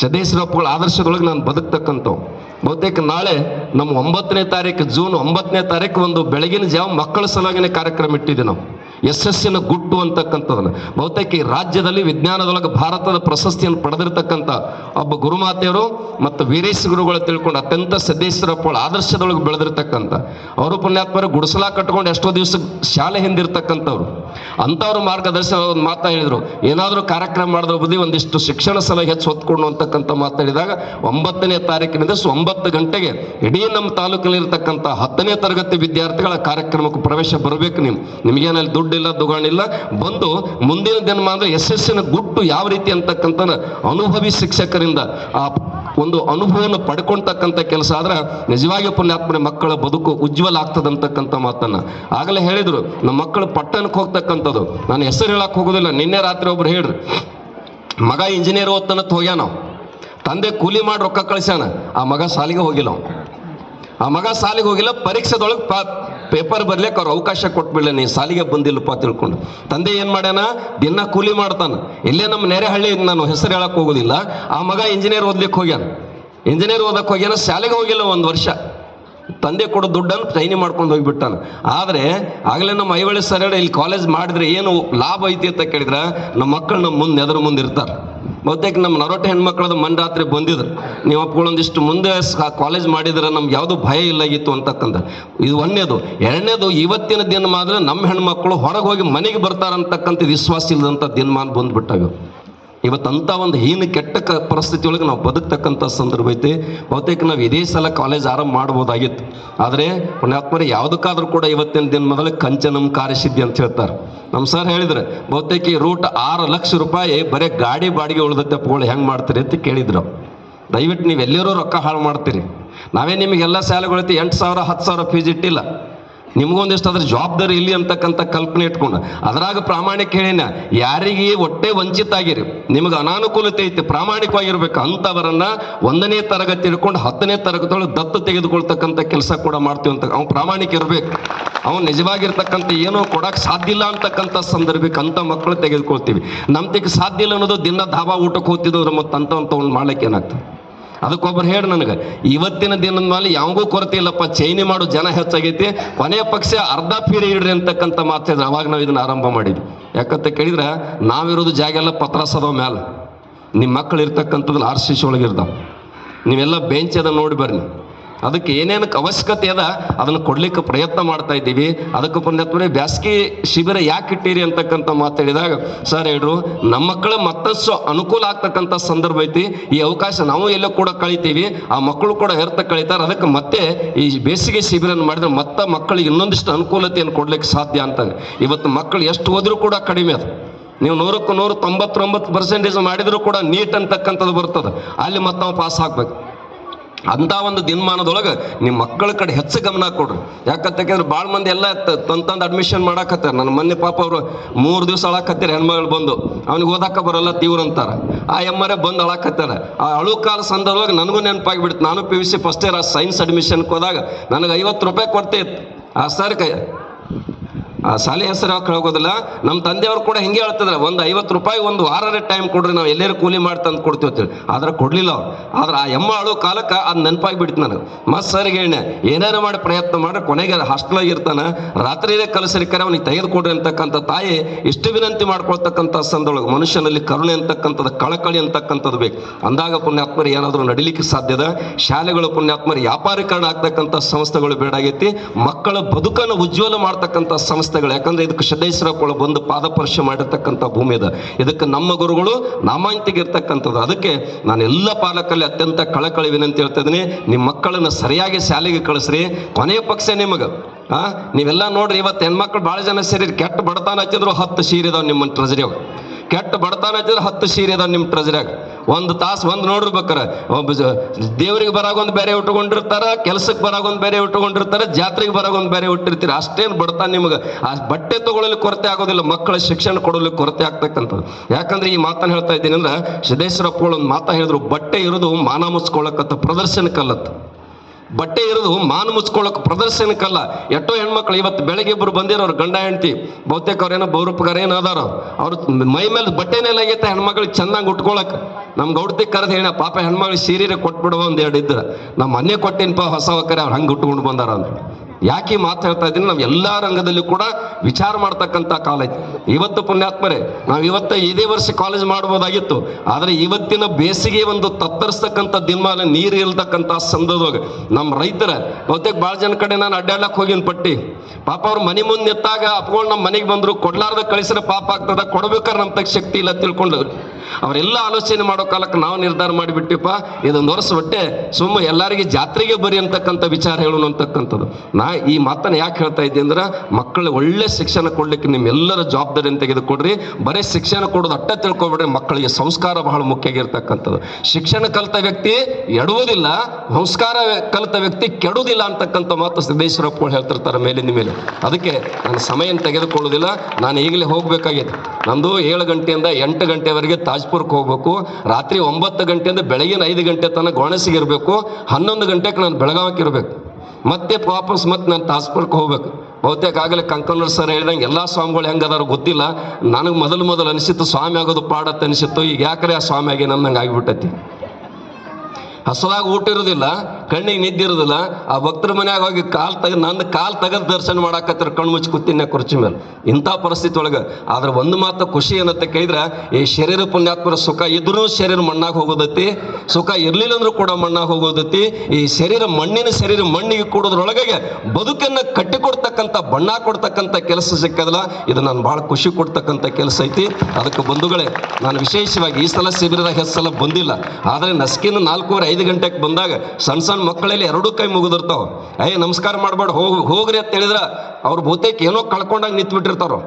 ಸದೇಶ್ವರಪ್ಪಗಳ ಆದರ್ಶದೊಳಗೆ ನಾನು ಬದುಕ್ತಕ್ಕಂಥವು. ಬಹುತೇಕ ನಾಳೆ ನಮ್ಮ ಒಂಬತ್ತನೇ ತಾರೀಕು, ಜೂನ್ ಒಂಬತ್ತನೇ ತಾರೀಕು ಒಂದು ಬೆಳಗಿನ ಜಾವ ಮಕ್ಕಳ ಸಲುವಾಗಿನ ಕಾರ್ಯಕ್ರಮ ಇಟ್ಟಿದ್ದೀವಿ ನಾವು ಯಶಸ್ಸಿನ ಗುಟ್ಟು ಅಂತಕ್ಕಂಥದ್ದನ್ನು ಬಹುತೇಕ ಈ ರಾಜ್ಯದಲ್ಲಿ ವಿಜ್ಞಾನದೊಳಗೆ ಭಾರತದ ಪ್ರಶಸ್ತಿಯನ್ನು ಪಡೆದಿರತಕ್ಕಂಥ ಒಬ್ಬ ಗುರುಮಾತೆಯರು ಮತ್ತು ವೀರೇಶ್ ಗುರುಗಳು ತಿಳ್ಕೊಂಡು ಅತ್ಯಂತ ಸದೇಶ್ವರಪ್ಪಳ ಆದರ್ಶದೊಳಗೆ ಬೆಳೆದಿರ್ತಕ್ಕಂಥ. ಅವರು ಪುಣ್ಯಾತ್ಮರು ಗುಡಿಸಲ ಕಟ್ಕೊಂಡು ಎಷ್ಟೋ ದಿವಸ ಶಾಲೆ ಹಿಂದಿರ್ತಕ್ಕಂಥವ್ರು. ಅಂಥವ್ರ ಮಾರ್ಗದರ್ಶನ ಮಾತಾ ಹೇಳಿದರು. ಏನಾದರೂ ಕಾರ್ಯಕ್ರಮ ಮಾಡಿದ್ರ ಬುದ್ಧಿ ಒಂದಿಷ್ಟು ಶಿಕ್ಷಣ ಸಲಹೆ ಹೆಚ್ಚು ಹೊತ್ಕೊಂಡು ಅಂತಕ್ಕಂಥ ಮಾತಾಡಿದಾಗ ಒಂಬತ್ತನೇ ತಾರೀಕಿನಿಂದ ಒಂಬತ್ತು ಗಂಟೆಗೆ ಇಡೀ ನಮ್ಮ ತಾಲೂಕಿನಲ್ಲಿರ್ತಕ್ಕಂಥ ಹತ್ತನೇ ತರಗತಿ ವಿದ್ಯಾರ್ಥಿಗಳ ಕಾರ್ಯಕ್ರಮಕ್ಕೆ ಪ್ರವೇಶ ಬರಬೇಕು ನೀವು. ನಿಮಗೇನಲ್ಲಿ ದುಡ್ಡಿಲ್ಲ ದುಗಾಣಿಲ್ಲ ಬಂದು ಮುಂದಿನ ದಿನ ಅಂದ್ರೆ ಯಶಸ್ಸಿನ ಗುಟ್ಟು ಯಾವ ರೀತಿ ಅಂತಕ್ಕಂಥ ಅನುಭವಿ ಶಿಕ್ಷಕರಿಂದ ಆ ಒಂದು ಅನುಭವವನ್ನು ಪಡ್ಕೊಳ್ತಕ್ಕಂಥ ಕೆಲಸ ಆದ್ರೆ ನಿಜವಾಗಿ ಪುಣ್ಯಾತ್ಮನೆ ಮಕ್ಕಳ ಬದುಕು ಉಜ್ವಲ ಆಗ್ತದಂತಕ್ಕಂಥ ಮಾತನ್ನ. ಆಗಲೇ ಹೇಳಿದ್ರು, ನಮ್ಮ ಮಕ್ಕಳು ಪಟ್ಟಣಕ್ಕೆ ಹೋಗ್ತಕ್ಕಂಥದ್ದು. ನಾನು ಹೆಸರು ಹೇಳಕ್ ಹೋಗೋದಿಲ್ಲ, ನಿನ್ನೆ ರಾತ್ರಿ ಒಬ್ರು ಹೇಳ್ರಿ ಮಗ ಇಂಜಿನಿಯರ್ ಓದ್ತಾನತ್ ಹೋಗ್ಯಾನ ತಂದೆ ಕೂಲಿ ಮಾಡಿ ರೊಕ್ಕ ಕಳಿಸ್ಯಾನ. ಆ ಮಗ ಸಾಲಿಗೆ ಹೋಗಿಲ್ಲ ಆ ಮಗ ಸಾಲಿಗೆ ಹೋಗಿಲ್ಲ, ಪರೀಕ್ಷೆದೊಳಗೆ ಪೇಪರ್ ಬರ್ಲಿಕ್ಕೆ ಅವ್ರು ಅವಕಾಶ ಕೊಟ್ಬಿಡ್ಲ ನೀ ಸಾಲಿಗೆ ಬಂದಿಲ್ಲಪ್ಪ ತಿಳ್ಕೊಂಡು. ತಂದೆ ಏನು ಮಾಡ್ಯಾನ? ದಿನ ಕೂಲಿ ಮಾಡ್ತಾನ. ಇಲ್ಲೇ ನಮ್ಮ ನೆರೆಹಳ್ಳಿ ನಾನು ಹೆಸರು ಹೇಳಕ್ ಹೋಗೋದಿಲ್ಲ. ಆ ಮಗ ಇಂಜಿನಿಯರ್ ಓದ್ಲಿಕ್ಕೆ ಹೋಗ್ಯಾನ. ಇಂಜಿನಿಯರ್ ಓದಕ್ಕೆ ಹೋಗ್ಯಾನ, ಶಾಲೆಗೆ ಹೋಗಿಲ್ಲ ಒಂದು ವರ್ಷ. ತಂದೆ ಕೊಡೋ ದುಡ್ಡನ್ನು ಟ್ರೈನಿ ಮಾಡ್ಕೊಂಡು ಹೋಗಿಬಿಟ್ಟಾನ. ಆದರೆ ಆಗಲೇ ನಮ್ಮ ಐವಳಿ ಸರ್ ಇಲ್ಲಿ ಕಾಲೇಜ್ ಮಾಡಿದ್ರೆ ಏನು ಲಾಭ ಐತಿ ಅಂತ ಕೇಳಿದ್ರೆ, ನಮ್ಮ ಮಕ್ಕಳು ನಮ್ಮ ಮುಂದೆ ಎದುರು ಮುಂದೆ ಇರ್ತಾರೆ. ಬಹುತೇಕ ನಮ್ಮ ನರೋಟ ಹೆಣ್ಮಕ್ಳದ್ದು ಮನ್ ರಾತ್ರಿ ಬಂದಿದ್ರು. ನೀವು ಒಪ್ಕೊಳ್ಳೊಂದಿಷ್ಟು ಮುಂದೆ ಕಾಲೇಜ್ ಮಾಡಿದ್ರೆ ನಮ್ಗೆ ಯಾವುದು ಭಯ ಇಲ್ಲಾಗಿತ್ತು ಅಂತಕ್ಕಂಥ. ಇದು ಒಂದನೇದು. ಎರಡನೇದು, ಇವತ್ತಿನ ದಿನ ಮಾತ್ರ ನಮ್ಮ ಹೆಣ್ಮಕ್ಳು ಹೊರಗೆ ಹೋಗಿ ಮನೆಗೆ ಬರ್ತಾರಂತಕ್ಕಂಥ ವಿಶ್ವಾಸ ಇಲ್ಲದಂಥ ದಿನಮಾನ ಬಂದ್ಬಿಟ್ಟಾಗ ಇವತ್ತಂಥ ಒಂದು ಹೀನ ಕೆಟ್ಟ ಕ ಪರಿಸ್ಥಿತಿ ಒಳಗೆ ನಾವು ಬದುಕ್ತಕ್ಕಂಥ ಸಂದರ್ಭ ಐತೆ. ಬಹುತೇಕ ನಾವು ಇದೇ ಸಲ ಕಾಲೇಜ್ ಆರಂಭ ಮಾಡ್ಬೋದಾಗಿತ್ತು. ಆದರೆ ಪುಣ್ಯಾತ್ಮರೇ ಯಾವುದಕ್ಕಾದ್ರೂ ಕೂಡ ಇವತ್ತಿನ ದಿನ ಮೊದಲು ಕಂಚನಂ ಕಾರ್ಯಸಿದ್ಧಿ ಅಂತ ಹೇಳ್ತಾರೆ. ನಮ್ಮ ಸರ್ ಹೇಳಿದ್ರೆ, ಬಹುತೇಕ ರೂಟ್ ಆರು ಲಕ್ಷ ರೂಪಾಯಿ ಬರೀ ಗಾಡಿ ಬಾಡಿಗೆ ಉಳಿದತ್ತೆ ಅಪ್ಪಗಳು ಹೆಂಗೆ ಮಾಡ್ತೀರಿ ಅಂತ ಕೇಳಿದ್ರು. ದಯವಿಟ್ಟು ನೀವು ಎಲ್ಲರೂ ರೊಕ್ಕ ಹಾಳು ಮಾಡ್ತೀರಿ. ನಾವೇ ನಿಮಗೆಲ್ಲ ಶಾಲೆಗಳೈತಿ ಎಂಟು ಸಾವಿರ, ಹತ್ತು ಸಾವಿರ ಫೀಸ್ ಇಟ್ಟಿಲ್ಲ. ನಿಮ್ಗೊಂದಿಷ್ಟು ಅದ್ರ ಜವಾಬ್ದಾರಿ ಇಲ್ಲಿ ಅಂತಕ್ಕಂಥ ಕಲ್ಪನೆ ಇಟ್ಕೊಂಡು. ಅದ್ರಾಗ ಪ್ರಾಮಾಣಿಕ ಹೇಳಿನ, ಯಾರಿಗೆ ಒಟ್ಟೆ ವಂಚಿತ ಆಗಿರಿ ನಿಮಗೆ ಅನಾನುಕೂಲತೆ ಐತಿ, ಪ್ರಾಮಾಣಿಕವಾಗಿರ್ಬೇಕು ಅಂತವರನ್ನ ಒಂದನೇ ತರಗತಿ ಹಿಡ್ಕೊಂಡು ಹತ್ತನೇ ತರಗತಿಯೊಳಗೆ ದತ್ತು ತೆಗೆದುಕೊಳ್ತಕ್ಕಂಥ ಕೆಲಸ ಕೂಡ ಮಾಡ್ತೀವಿ ಅಂತ ಅವ್ನು ಪ್ರಾಮಾಣಿಕ ಇರಬೇಕು. ಅವ್ನು ನಿಜವಾಗಿರ್ತಕ್ಕಂಥ ಏನೋ ಕೊಡಕ್ಕೆ ಸಾಧ್ಯ ಇಲ್ಲ ಅಂತಕ್ಕಂಥ ಸಂದರ್ಭಕ್ಕೆ ಅಂತ ಮಕ್ಕಳು ತೆಗೆದುಕೊಳ್ತೀವಿ. ನಮ್ತಿಗೆ ಸಾಧ್ಯ ಇಲ್ಲ ಅನ್ನೋದು ದಿನ ಧಾಬಾ ಊಟಕ್ಕೆ ಹೋಗ್ತಿದ್ರು ಮತ್ತೆ ಅಂತ ಒಂದು ಮಾಡ್ಲಿಕ್ಕೆ ಏನಾಗ್ತದೆ? ಅದಕ್ಕೊಬ್ರು ಹೇಳಿ ನನಗೆ, ಇವತ್ತಿನ ದಿನದ ಮೇಲೆ ಯಾವಾಗೂ ಕೊರತೆ ಇಲ್ಲಪ್ಪ, ಚೈನಿ ಮಾಡೋ, ಜನ ಹೆಚ್ಚಾಗೈತಿ, ಕೊನೆಯ ಪಕ್ಷ ಅರ್ಧ ಪೀರಿ ಇಡ್ರಿ ಅಂತಕ್ಕಂಥ ಮಾತಿದ್ರೆ ಅವಾಗ ನಾವು ಇದನ್ನ ಆರಂಭ ಮಾಡಿದ್ವಿ. ಯಾಕಂತ ಕೇಳಿದ್ರೆ ನಾವಿರೋದು ಜಾಗ ಎಲ್ಲ ಪತ್ರಾಸದ ಮ್ಯಾಲ. ನಿಮ್ಮ ಮಕ್ಕಳು ಇರ್ತಕ್ಕಂಥದ್ದು ಆರ್ ಸಿ ಸಿ ಒಳಗೆ ಇರ್ತಾವ. ನೀವೆಲ್ಲ ಬೆಂಚ್ ಅದ ನೋಡಿ ಬರ್ರಿ. ಅದಕ್ಕೆ ಏನೇನು ಅವಶ್ಯಕತೆ ಅದ, ಅದನ್ನು ಕೊಡ್ಲಿಕ್ಕೆ ಪ್ರಯತ್ನ ಮಾಡ್ತಾ ಇದ್ದೀವಿ. ಅದಕ್ಕೆ ಪುಣ್ಯತ್ವರೇ ಬ್ಯಾಸಗಿ ಶಿಬಿರ ಯಾಕೆ ಇಟ್ಟಿರಿ ಅಂತಕ್ಕಂಥ ಮಾತಾಡಿದಾಗ ಸರ್ ಹೇಳ್ರು ನಮ್ಮ ಮಕ್ಕಳು ಮತ್ತಷ್ಟು ಅನುಕೂಲ ಆಗ್ತಕ್ಕಂಥ ಸಂದರ್ಭ ಐತಿ. ಈ ಅವಕಾಶ ನಾವು ಎಲ್ಲ ಕೂಡ ಕಳಿತೀವಿ. ಆ ಮಕ್ಕಳು ಕೂಡ ವ್ಯರ್ಥ ಕಳಿತಾರೆ. ಅದಕ್ಕೆ ಮತ್ತೆ ಈ ಬೇಸಿಗೆ ಶಿಬಿರ ಮಾಡಿದ್ರೆ ಮತ್ತೆ ಮಕ್ಕಳಿಗೆ ಇನ್ನೊಂದಿಷ್ಟು ಅನುಕೂಲತೆಯನ್ನು ಕೊಡ್ಲಿಕ್ಕೆ ಸಾಧ್ಯ ಅಂತಾನೆ. ಇವತ್ತು ಮಕ್ಕಳು ಎಷ್ಟು ಓದಿದ್ರು ಕೂಡ ಕಡಿಮೆ ಅದು. ನೀವು ನೂರಕ್ಕೂ ನೂರು ತೊಂಬತ್ತೊಂಬತ್ತು ಪರ್ಸೆಂಟೇಜ್ ಮಾಡಿದ್ರು ಕೂಡ ನೀಟ್ ಅಂತಕ್ಕಂಥದ್ದು ಬರ್ತದೆ. ಅಲ್ಲಿ ಮತ್ತೆ ನಾವು ಪಾಸ್ ಆಗ್ಬೇಕು. ಅಂತ ಒಂದು ದಿನಮಾನದೊಳಗೆ ನಿಮ್ಮ ಮಕ್ಕಳ ಕಡೆ ಹೆಚ್ಚು ಗಮನ ಕೊಡ್ರಿ. ಯಾಕಂತ ಯಾಕಂದ್ರೆ ಭಾಳ ಮಂದಿ ಎಲ್ಲ ತಂತಂದು ಅಡ್ಮಿಷನ್ ಮಾಡಾಕತ್ತಾರ ನನ್ನ ಮೊನ್ನೆ ಪಾಪ ಅವರು ಮೂರು ದಿವಸ ಅಳಾಕತ್ತೀರ ಹೆಣ್ಮಗಳು ಬಂದು. ಅವ್ನಿಗೆ ಓದಾಕ ಬರಲ್ಲ, ತೀವ್ರ ಅಂತಾರ. ಆ ಎಮ್ಮರೆ ಬಂದು ಅಳಾಕತ್ತಾರ ಆ ಅಳು ಕಾಲ ಸಂದರ್ಭದಾಗ ನನಗೂ ನೆನಪಾಗಿಬಿಡ್ತು ನಾನು P U C first year science ಅಡ್ಮಿಷನ್ಗೆ ಹೋದಾಗ ನನಗೆ ಐವತ್ತು ರೂಪಾಯಿ ಕೊಡ್ತೇ ಇತ್ತು. ಆ ಸರ್ ಕೈ ಆ ಶಾಲೆ ಹೆಸರು ಹೋಗೋದಿಲ್ಲ ನಮ್ಮ ತಂದೆಯವರು ಕೂಡ ಹಿಂಗೆ ಹೇಳ್ತಿದ್ರೆ, ಒಂದು ಐವತ್ತು ರೂಪಾಯಿ ಒಂದು ವಾರ ಟೈಮ್ ಕೊಡ್ರಿ, ನಾವು ಎಲ್ಲರೂ ಕೂಲಿ ಮಾಡಿ ತಂದು ಕೊಡ್ತೀವಿ ಆದ್ರೆ ಕೊಡ್ಲಿಲ್ಲ ಅವ್ರು. ಆದ್ರೆ ಆ ಎಮ್ಮ ಅಳು ಕಾಲಕ್ಕೆ ಅದು ನೆನಪಾಗಿ ಬಿಡ್ತು ನನಗೆ. ಮತ್ ಸರಿಗೆ ಹೇಳಿ ಏನೇನೋ ಮಾಡಿ ಪ್ರಯತ್ನ ಮಾಡಿ ಕೊನೆಗೆ ಹಾಸ್ಟೆಲಾಗಿ ಇರ್ತಾನೆ. ರಾತ್ರಿಯೇ ಕಲಸರಿಕರೆ ಅವನಿಗೆ ತೆಗೆದುಕೊಡ್ರಿ ಅಂತಕ್ಕಂಥ ತಾಯಿ ಇಷ್ಟು ವಿನಂತಿ ಮಾಡ್ಕೊಳ್ತಕ್ಕಂಥ ಸಂದೊಳಗೆ ಮನುಷ್ಯನಲ್ಲಿ ಕರುಣೆ ಅಂತಕ್ಕಂಥದ್ದು, ಕಳಕಳಿ ಅಂತಕ್ಕಂಥದ್ದು ಬೇಕು. ಅಂದಾಗ ಪುಣ್ಯಾತ್ಮರು ಏನಾದರೂ ನಡಿಲಿಕ್ಕೆ ಸಾಧ್ಯದ ಶಾಲೆಗಳು ಪುಣ್ಯಾತ್ಮರು, ವ್ಯಾಪಾರೀಕರಣ ಆಗ್ತಕ್ಕಂಥ ಸಂಸ್ಥೆಗಳು ಬೇಡಾಗೈತಿ ಮಕ್ಕಳ ಬದುಕನ್ನು ಉಜ್ವಲ ಮಾಡ್ತಕ್ಕಂಥ ಸಂಸ್ಥೆಗಳು ಯಾಕಂದ್ರೆ ಇದಕ್ಕೆ ಕೊಳ ಬಂದು ಪಾದಪರ್ಶ ಮಾಡಿರ್ತಕ್ಕಂಥ ಭೂಮಿ ಅದ. ಇದಕ್ಕೆ ನಮ್ಮ ಗುರುಗಳು ನಾಮಾಂತಿಗಿರ್ತಕ್ಕಂಥದ್ದು ಅದಕ್ಕೆ ನಾನು ಎಲ್ಲ ಪಾಲಕರಲ್ಲಿ ಅತ್ಯಂತ ಕಳಕಳಿ ವಿನಂತಿ ಹೇಳ್ತಾ ನಿಮ್ಮ ಮಕ್ಕಳನ್ನ ಸರಿಯಾಗಿ ಶಾಲೆಗೆ ಕಳಿಸ್ರಿ. ಕೊನೆಯ ಪಕ್ಷ ನಿಮಗೆ. ಆ? ನೀವೆಲ್ಲ ನೋಡ್ರಿ, ಇವತ್ತು ಹೆಣ್ಮಕ್ಳು ಭಾಳ ಜನ ಸೇರಿ ಕೆಟ್ಟ ಬಡತನ ಹಚ್ಚಿದ್ರು ಹತ್ತು ಸೀರೆ ಇದಾವೆ ನಿಮ್ಮ ಟ್ರೆಜರಿ ಕೆಟ್ಟ ಬಡತನ ಹಚ್ಚಿದ್ರೆ ಹತ್ತು ಸೀರೆ ಇದಾವೆ ನಿಮ್ಮ ಟ್ರೆಜರಿಯಾಗ ಒಂದು ತಾಸು ಒಂದು ನೋಡಿರ್ಬೇಕಾರ ಒಬ್ಬ ದೇವರಿಗೆ ದೇವ್ರಿಗೆ ಬರಾಗೊಂದು ಬೇರೆ ಉಟ್ಕೊಂಡಿರ್ತಾರ ಕೆಲ್ಸಕ್ಕೆ ಬರಾಗೊಂದು ಬೇರೆ ಉಟ್ಟುಕೊಂಡಿರ್ತಾರ ಜಾತ್ರೆಗೆ ಬರಾಗೊಂದು ಬೇರೆ ಉಟ್ಟಿರ್ತೀರ. ಅಷ್ಟೇನು ಬಡ್ತಾನೆ ನಿಮಗೆ. ಆ ಬಟ್ಟೆ ತಗೊಳ್ಳಲು ಕೊರತೆ ಆಗೋದಿಲ್ಲ ಮಕ್ಕಳ ಶಿಕ್ಷಣ ಕೊಡಲಿಕ್ಕೆ ಕೊರತೆ ಆಗ್ತಕ್ಕಂಥದ್ದು. ಯಾಕಂದ್ರೆ ಈ ಮಾತನ್ನು ಹೇಳ್ತಾ ಇದ್ದೀನಿ ಅಂದ್ರೆ ಸಿದ್ದೇಶ್ವರಪ್ಪ ಒಂದು ಮಾತಾ ಹೇಳಿದ್ರು, ಬಟ್ಟೆ ಇರೋದು ಮಾನ ಪ್ರದರ್ಶನ ಪ್ರದರ್ಶನಕ್ಕಲ್ಲತ್ತ ಬಟ್ಟೆ ಇರೋದು ಮಾನು ಮುಚ್ಕೊಳ್ಳೋಕೆ ಪ್ರದರ್ಶನಕ್ಕಲ್ಲ. ಎಷ್ಟೋ ಹೆಣ್ಮಕ್ಳು ಇವತ್ತು ಬೆಳಗ್ಗೆ ಇಬ್ಬರು ಬಂದಿರೋರು, ಗಂಡ ಹೆಂಡತಿ, ಬಹುತೇಕ ಅವ್ರೇನೋ ಬಹುರೂಪಗಾರ ಏನೋ ಅದಾರ, ಅವ್ರು ಮೈ ಮೇಲೆ ಬಟ್ಟೆನೇ ಆಗೈತೆ ಹೆಣ್ಮಕ್ಳಿಗೆ ಚೆನ್ನಾಗಿ ಉಟ್ಕೊಳಕ್ಕೆ. ನಮ್ಮ ಗೌಡತಿ ಕರೆದು ಹೇಳ ಪಾಪ ಹೆಣ್ಮಕ್ಳು ಸೀರೆ ಕೊಟ್ಬಿಡುವ ಒಂದು ಎರಡು ಇದ್ರೆ ನಮ್ಮ ಮನೆ ಕೊಟ್ಟಿನಪ್ಪ ಹೊಸ ಹೊಕ್ಕರೆ, ಅವ್ರು ಹಂಗೆ ಉಟ್ಕೊಂಡು ಬಂದಾರ ಅಂತ ಯಾಕೆ ಮಾತಾಡ್ತಾ ಇದ್ದೀನಿ? ನಾವು ಎಲ್ಲ ರಂಗದಲ್ಲೂ ಕೂಡ ವಿಚಾರ ಮಾಡ್ತಕ್ಕಂಥ ಕಾಲ ಐತಿ. ಇವತ್ತು ಪುಣ್ಯಾತ್ಮರೇ, ನಾವು ಇವತ್ತು ಇದೇ ವರ್ಷ ಕಾಲೇಜ್ ಮಾಡ್ಬೋದಾಗಿತ್ತು. ಆದರೆ ಇವತ್ತಿನ ಬೇಸಿಗೆ ಒಂದು ತತ್ತರಿಸ್ತಕ್ಕಂಥ ದಿನಮಾಲ ನೀರು ಇಲ್ತಕ್ಕಂಥ ಸಂದರ್ಭದಾಗ ನಮ್ಮ ರೈತರ, ಬಹುತೇಕ ಭಾಳ ಜನ ಕಡೆ ನಾನು ಅಡ್ಡಾಡಕ್ಕೆ ಹೋಗಿನ ಪಟ್ಟಿ. ಪಾಪ ಅವ್ರ ಮನೆ ಮುಂದೆ ಎತ್ತಾಗ ಅಪ್ಕೊಂಡು ನಮ್ಮ ಮನೆಗೆ ಬಂದರು, ಕೊಡ್ಲಾರ್ದ ಕಳಿಸಿದ್ರೆ ಪಾಪ ಆಗ್ತದ ಕೊಡ್ಬೇಕಾದ್ರೆ ನಮ್ಮ ತಕ್ಕ ಶಕ್ತಿ ಇಲ್ಲ ತಿಳ್ಕೊಂಡು ಅವರೆಲ್ಲ ಆಲೋಚನೆ ಮಾಡೋ ಕಾಲಕ್ಕೆ ನಾವು ನಿರ್ಧಾರ ಮಾಡಿಬಿಟ್ಟಿಪ್ಪ ಇದೊಂದು ವರ್ಷ ಹೊಟ್ಟೆ ಸುಮ್ಮ ಎಲ್ಲರಿಗೆ ಜಾತ್ರೆಗೆ ಬರಿ ಅಂತಕ್ಕಂಥ ವಿಚಾರ ಹೇಳೋಣ ಅಂತಕ್ಕಂಥದ್ದು. ನಾ ಈ ಮಾತನ್ನ ಯಾಕೆ ಹೇಳ್ತಾ ಇದ್ದೆ ಅಂದ್ರೆ, ಮಕ್ಕಳು ಒಳ್ಳೆ ಶಿಕ್ಷಣ ಕೊಡ್ಲಿಕ್ಕೆ ನಿಮ್ಮೆಲ್ಲರ ಜವಾಬ್ದಾರಿಯನ್ನು ತೆಗೆದುಕೊಡ್ರಿ. ಬರೀ ಶಿಕ್ಷಣ ಕೊಡೋದು ಅಟ್ಟ ತಿಳ್ಕೊಬೇಡ್ರಿ, ಮಕ್ಕಳಿಗೆ ಸಂಸ್ಕಾರ ಬಹಳ ಮುಖ್ಯ ಆಗಿರ್ತಕ್ಕಂಥದ್ದು. ಶಿಕ್ಷಣ ಕಲಿತ ವ್ಯಕ್ತಿ ಎಡುವುದಿಲ್ಲ, ಸಂಸ್ಕಾರ ಕಲಿತ ವ್ಯಕ್ತಿ ಕೆಡುವುದಿಲ್ಲ ಅಂತಕ್ಕಂಥ ಮಾತು ಸಿದ್ದೇಶ್ವರಪ್ಪ ಹೇಳ್ತಿರ್ತಾರೆ ಮೇಲಿಂದ ಮೇಲೆ. ಅದಕ್ಕೆ ನಾನು ಸಮಯ ತೆಗೆದುಕೊಳ್ಳುವುದಿಲ್ಲ ನಾನು ಈಗಲೇ ಹೋಗ್ಬೇಕಾಗಿತ್ತು ನಂದು ಏಳು ಗಂಟೆಯಿಂದ ಎಂಟು ಗಂಟೆವರೆಗೆ ತಾಜ್ಪುರಕ್ಕೆ ಹೋಗ್ಬೇಕು. ರಾತ್ರಿ ಒಂಬತ್ತು ಗಂಟೆಯಿಂದ ಬೆಳಗಿನ ಐದು ಗಂಟೆ ತನಕ ಗೋಣಸಿಗೆ ಇರಬೇಕು. ಹನ್ನೊಂದು ಗಂಟೆಗೆ ನಾನು ಬೆಳಗಾವಿಗೆ ಇರಬೇಕು. ಮತ್ತೆ ವಾಪಸ್ ಮತ್ತೆ ನಾನು ತಾಜ್ಪುರಕ್ಕೆ ಹೋಗ್ಬೇಕು. ಬಹುತೇಕ ಆಗಲೇ ಕಂಕನೂರ್ ಸರ್ ಹೇಳಿದಂಗೆ ಎಲ್ಲ ಸ್ವಾಮಿಗಳು ಹೆಂಗದಾರು ಗೊತ್ತಿಲ್ಲ. ನನಗೆ ಮೊದಲು ಮೊದಲು ಅನಿಸಿತ್ತು, ಸ್ವಾಮಿ ಆಗೋದು ಪಾಡತ್ತೆ ಅನಿಸಿತ್ತು. ಈಗ ಯಾಕ್ರೆ ಆ ಸ್ವಾಮಿ ಆಗಿ ನನ್ನಂಗೆ ಆಗಿಬಿಟ್ಟೈತಿ? ಹಸುವಾಗ ಊಟ ಇರೋದಿಲ್ಲ, ಕಣ್ಣಿಗೆ ನಿದ್ದೆ ಇರೋದಿಲ್ಲ, ಆ ಭಕ್ತರ ಮನ್ಯಾಗ ಹೋಗಿ ಕಾಲು ತೆಗೆದು ನಂದು ಕಾಲು ತೆಗೆದು ದರ್ಶನ ಮಾಡಾಕತ್ತಿರ ಕಣ್ಣು ಮುಚ್ಚಿ ಕೂತಿನ ಕುರ್ಚಿ ಮೇಲೆ ಇಂಥ ಪರಿಸ್ಥಿತಿ ಒಳಗೆ, ಆದ್ರೆ ಒಂದು ಮಾತು ಖುಷಿ ಏನಂತ ಕೇಳಿದ್ರೆ, ಈ ಶರೀರ ಪುಣ್ಯಾತ್ಮರ ಸುಖ ಇದ್ರೂ ಶರೀರ ಮಣ್ಣಾಗ ಹೋಗೋದೈತಿ, ಸುಖ ಇರಲಿಲ್ಲ ಅಂದ್ರೂ ಕೂಡ ಮಣ್ಣಾಗ ಹೋಗೋದೈತಿ, ಈ ಶರೀರ ಮಣ್ಣಿನ ಶರೀರ ಮಣ್ಣಿಗೆ ಕೊಡೋದ್ರೊಳಗೆ ಬದುಕನ್ನ ಕಟ್ಟಿಕೊಡ್ತಕ್ಕಂಥ ಬಣ್ಣ ಕೊಡ್ತಕ್ಕಂಥ ಕೆಲಸ ಸಿಕ್ಕದಲ್ಲ ಇದು ನಾನು ಬಹಳ ಖುಷಿ ಕೊಡ್ತಕ್ಕಂಥ ಕೆಲಸ ಐತಿ. ಅದಕ್ಕೆ ಬಂಧುಗಳೇ, ನಾನು ವಿಶೇಷವಾಗಿ ಈ ಸಲ ಶಿಬಿರದ ಹೆಸಲ ಸಲ ಬಂದಿಲ್ಲ, ಆದರೆ ನಸ್ಕಿನ ನಾಲ್ಕೂವರೆ ಐದು ಗಂಟೆಗೆ ಬಂದಾಗ ಸಣ್ಣ ಸಣ್ಣ ಮಕ್ಕಳಲ್ಲಿ ಎರಡೂ ಕೈ ಮುಗಿದಿರ್ತಾವ. ಏ, ನಮಸ್ಕಾರ ಮಾಡಬೇಡ, ಹೋಗಿ, ಹೋಗ್ರಿ ಅಂತ ಹೇಳಿದ್ರೆ, ಅವ್ರ ಬಹುತೇಕ ಏನೋ ಕಳ್ಕೊಂಡಾಗ ನಿಂತ್ಬಿಟ್ಟಿರ್ತಾರೋ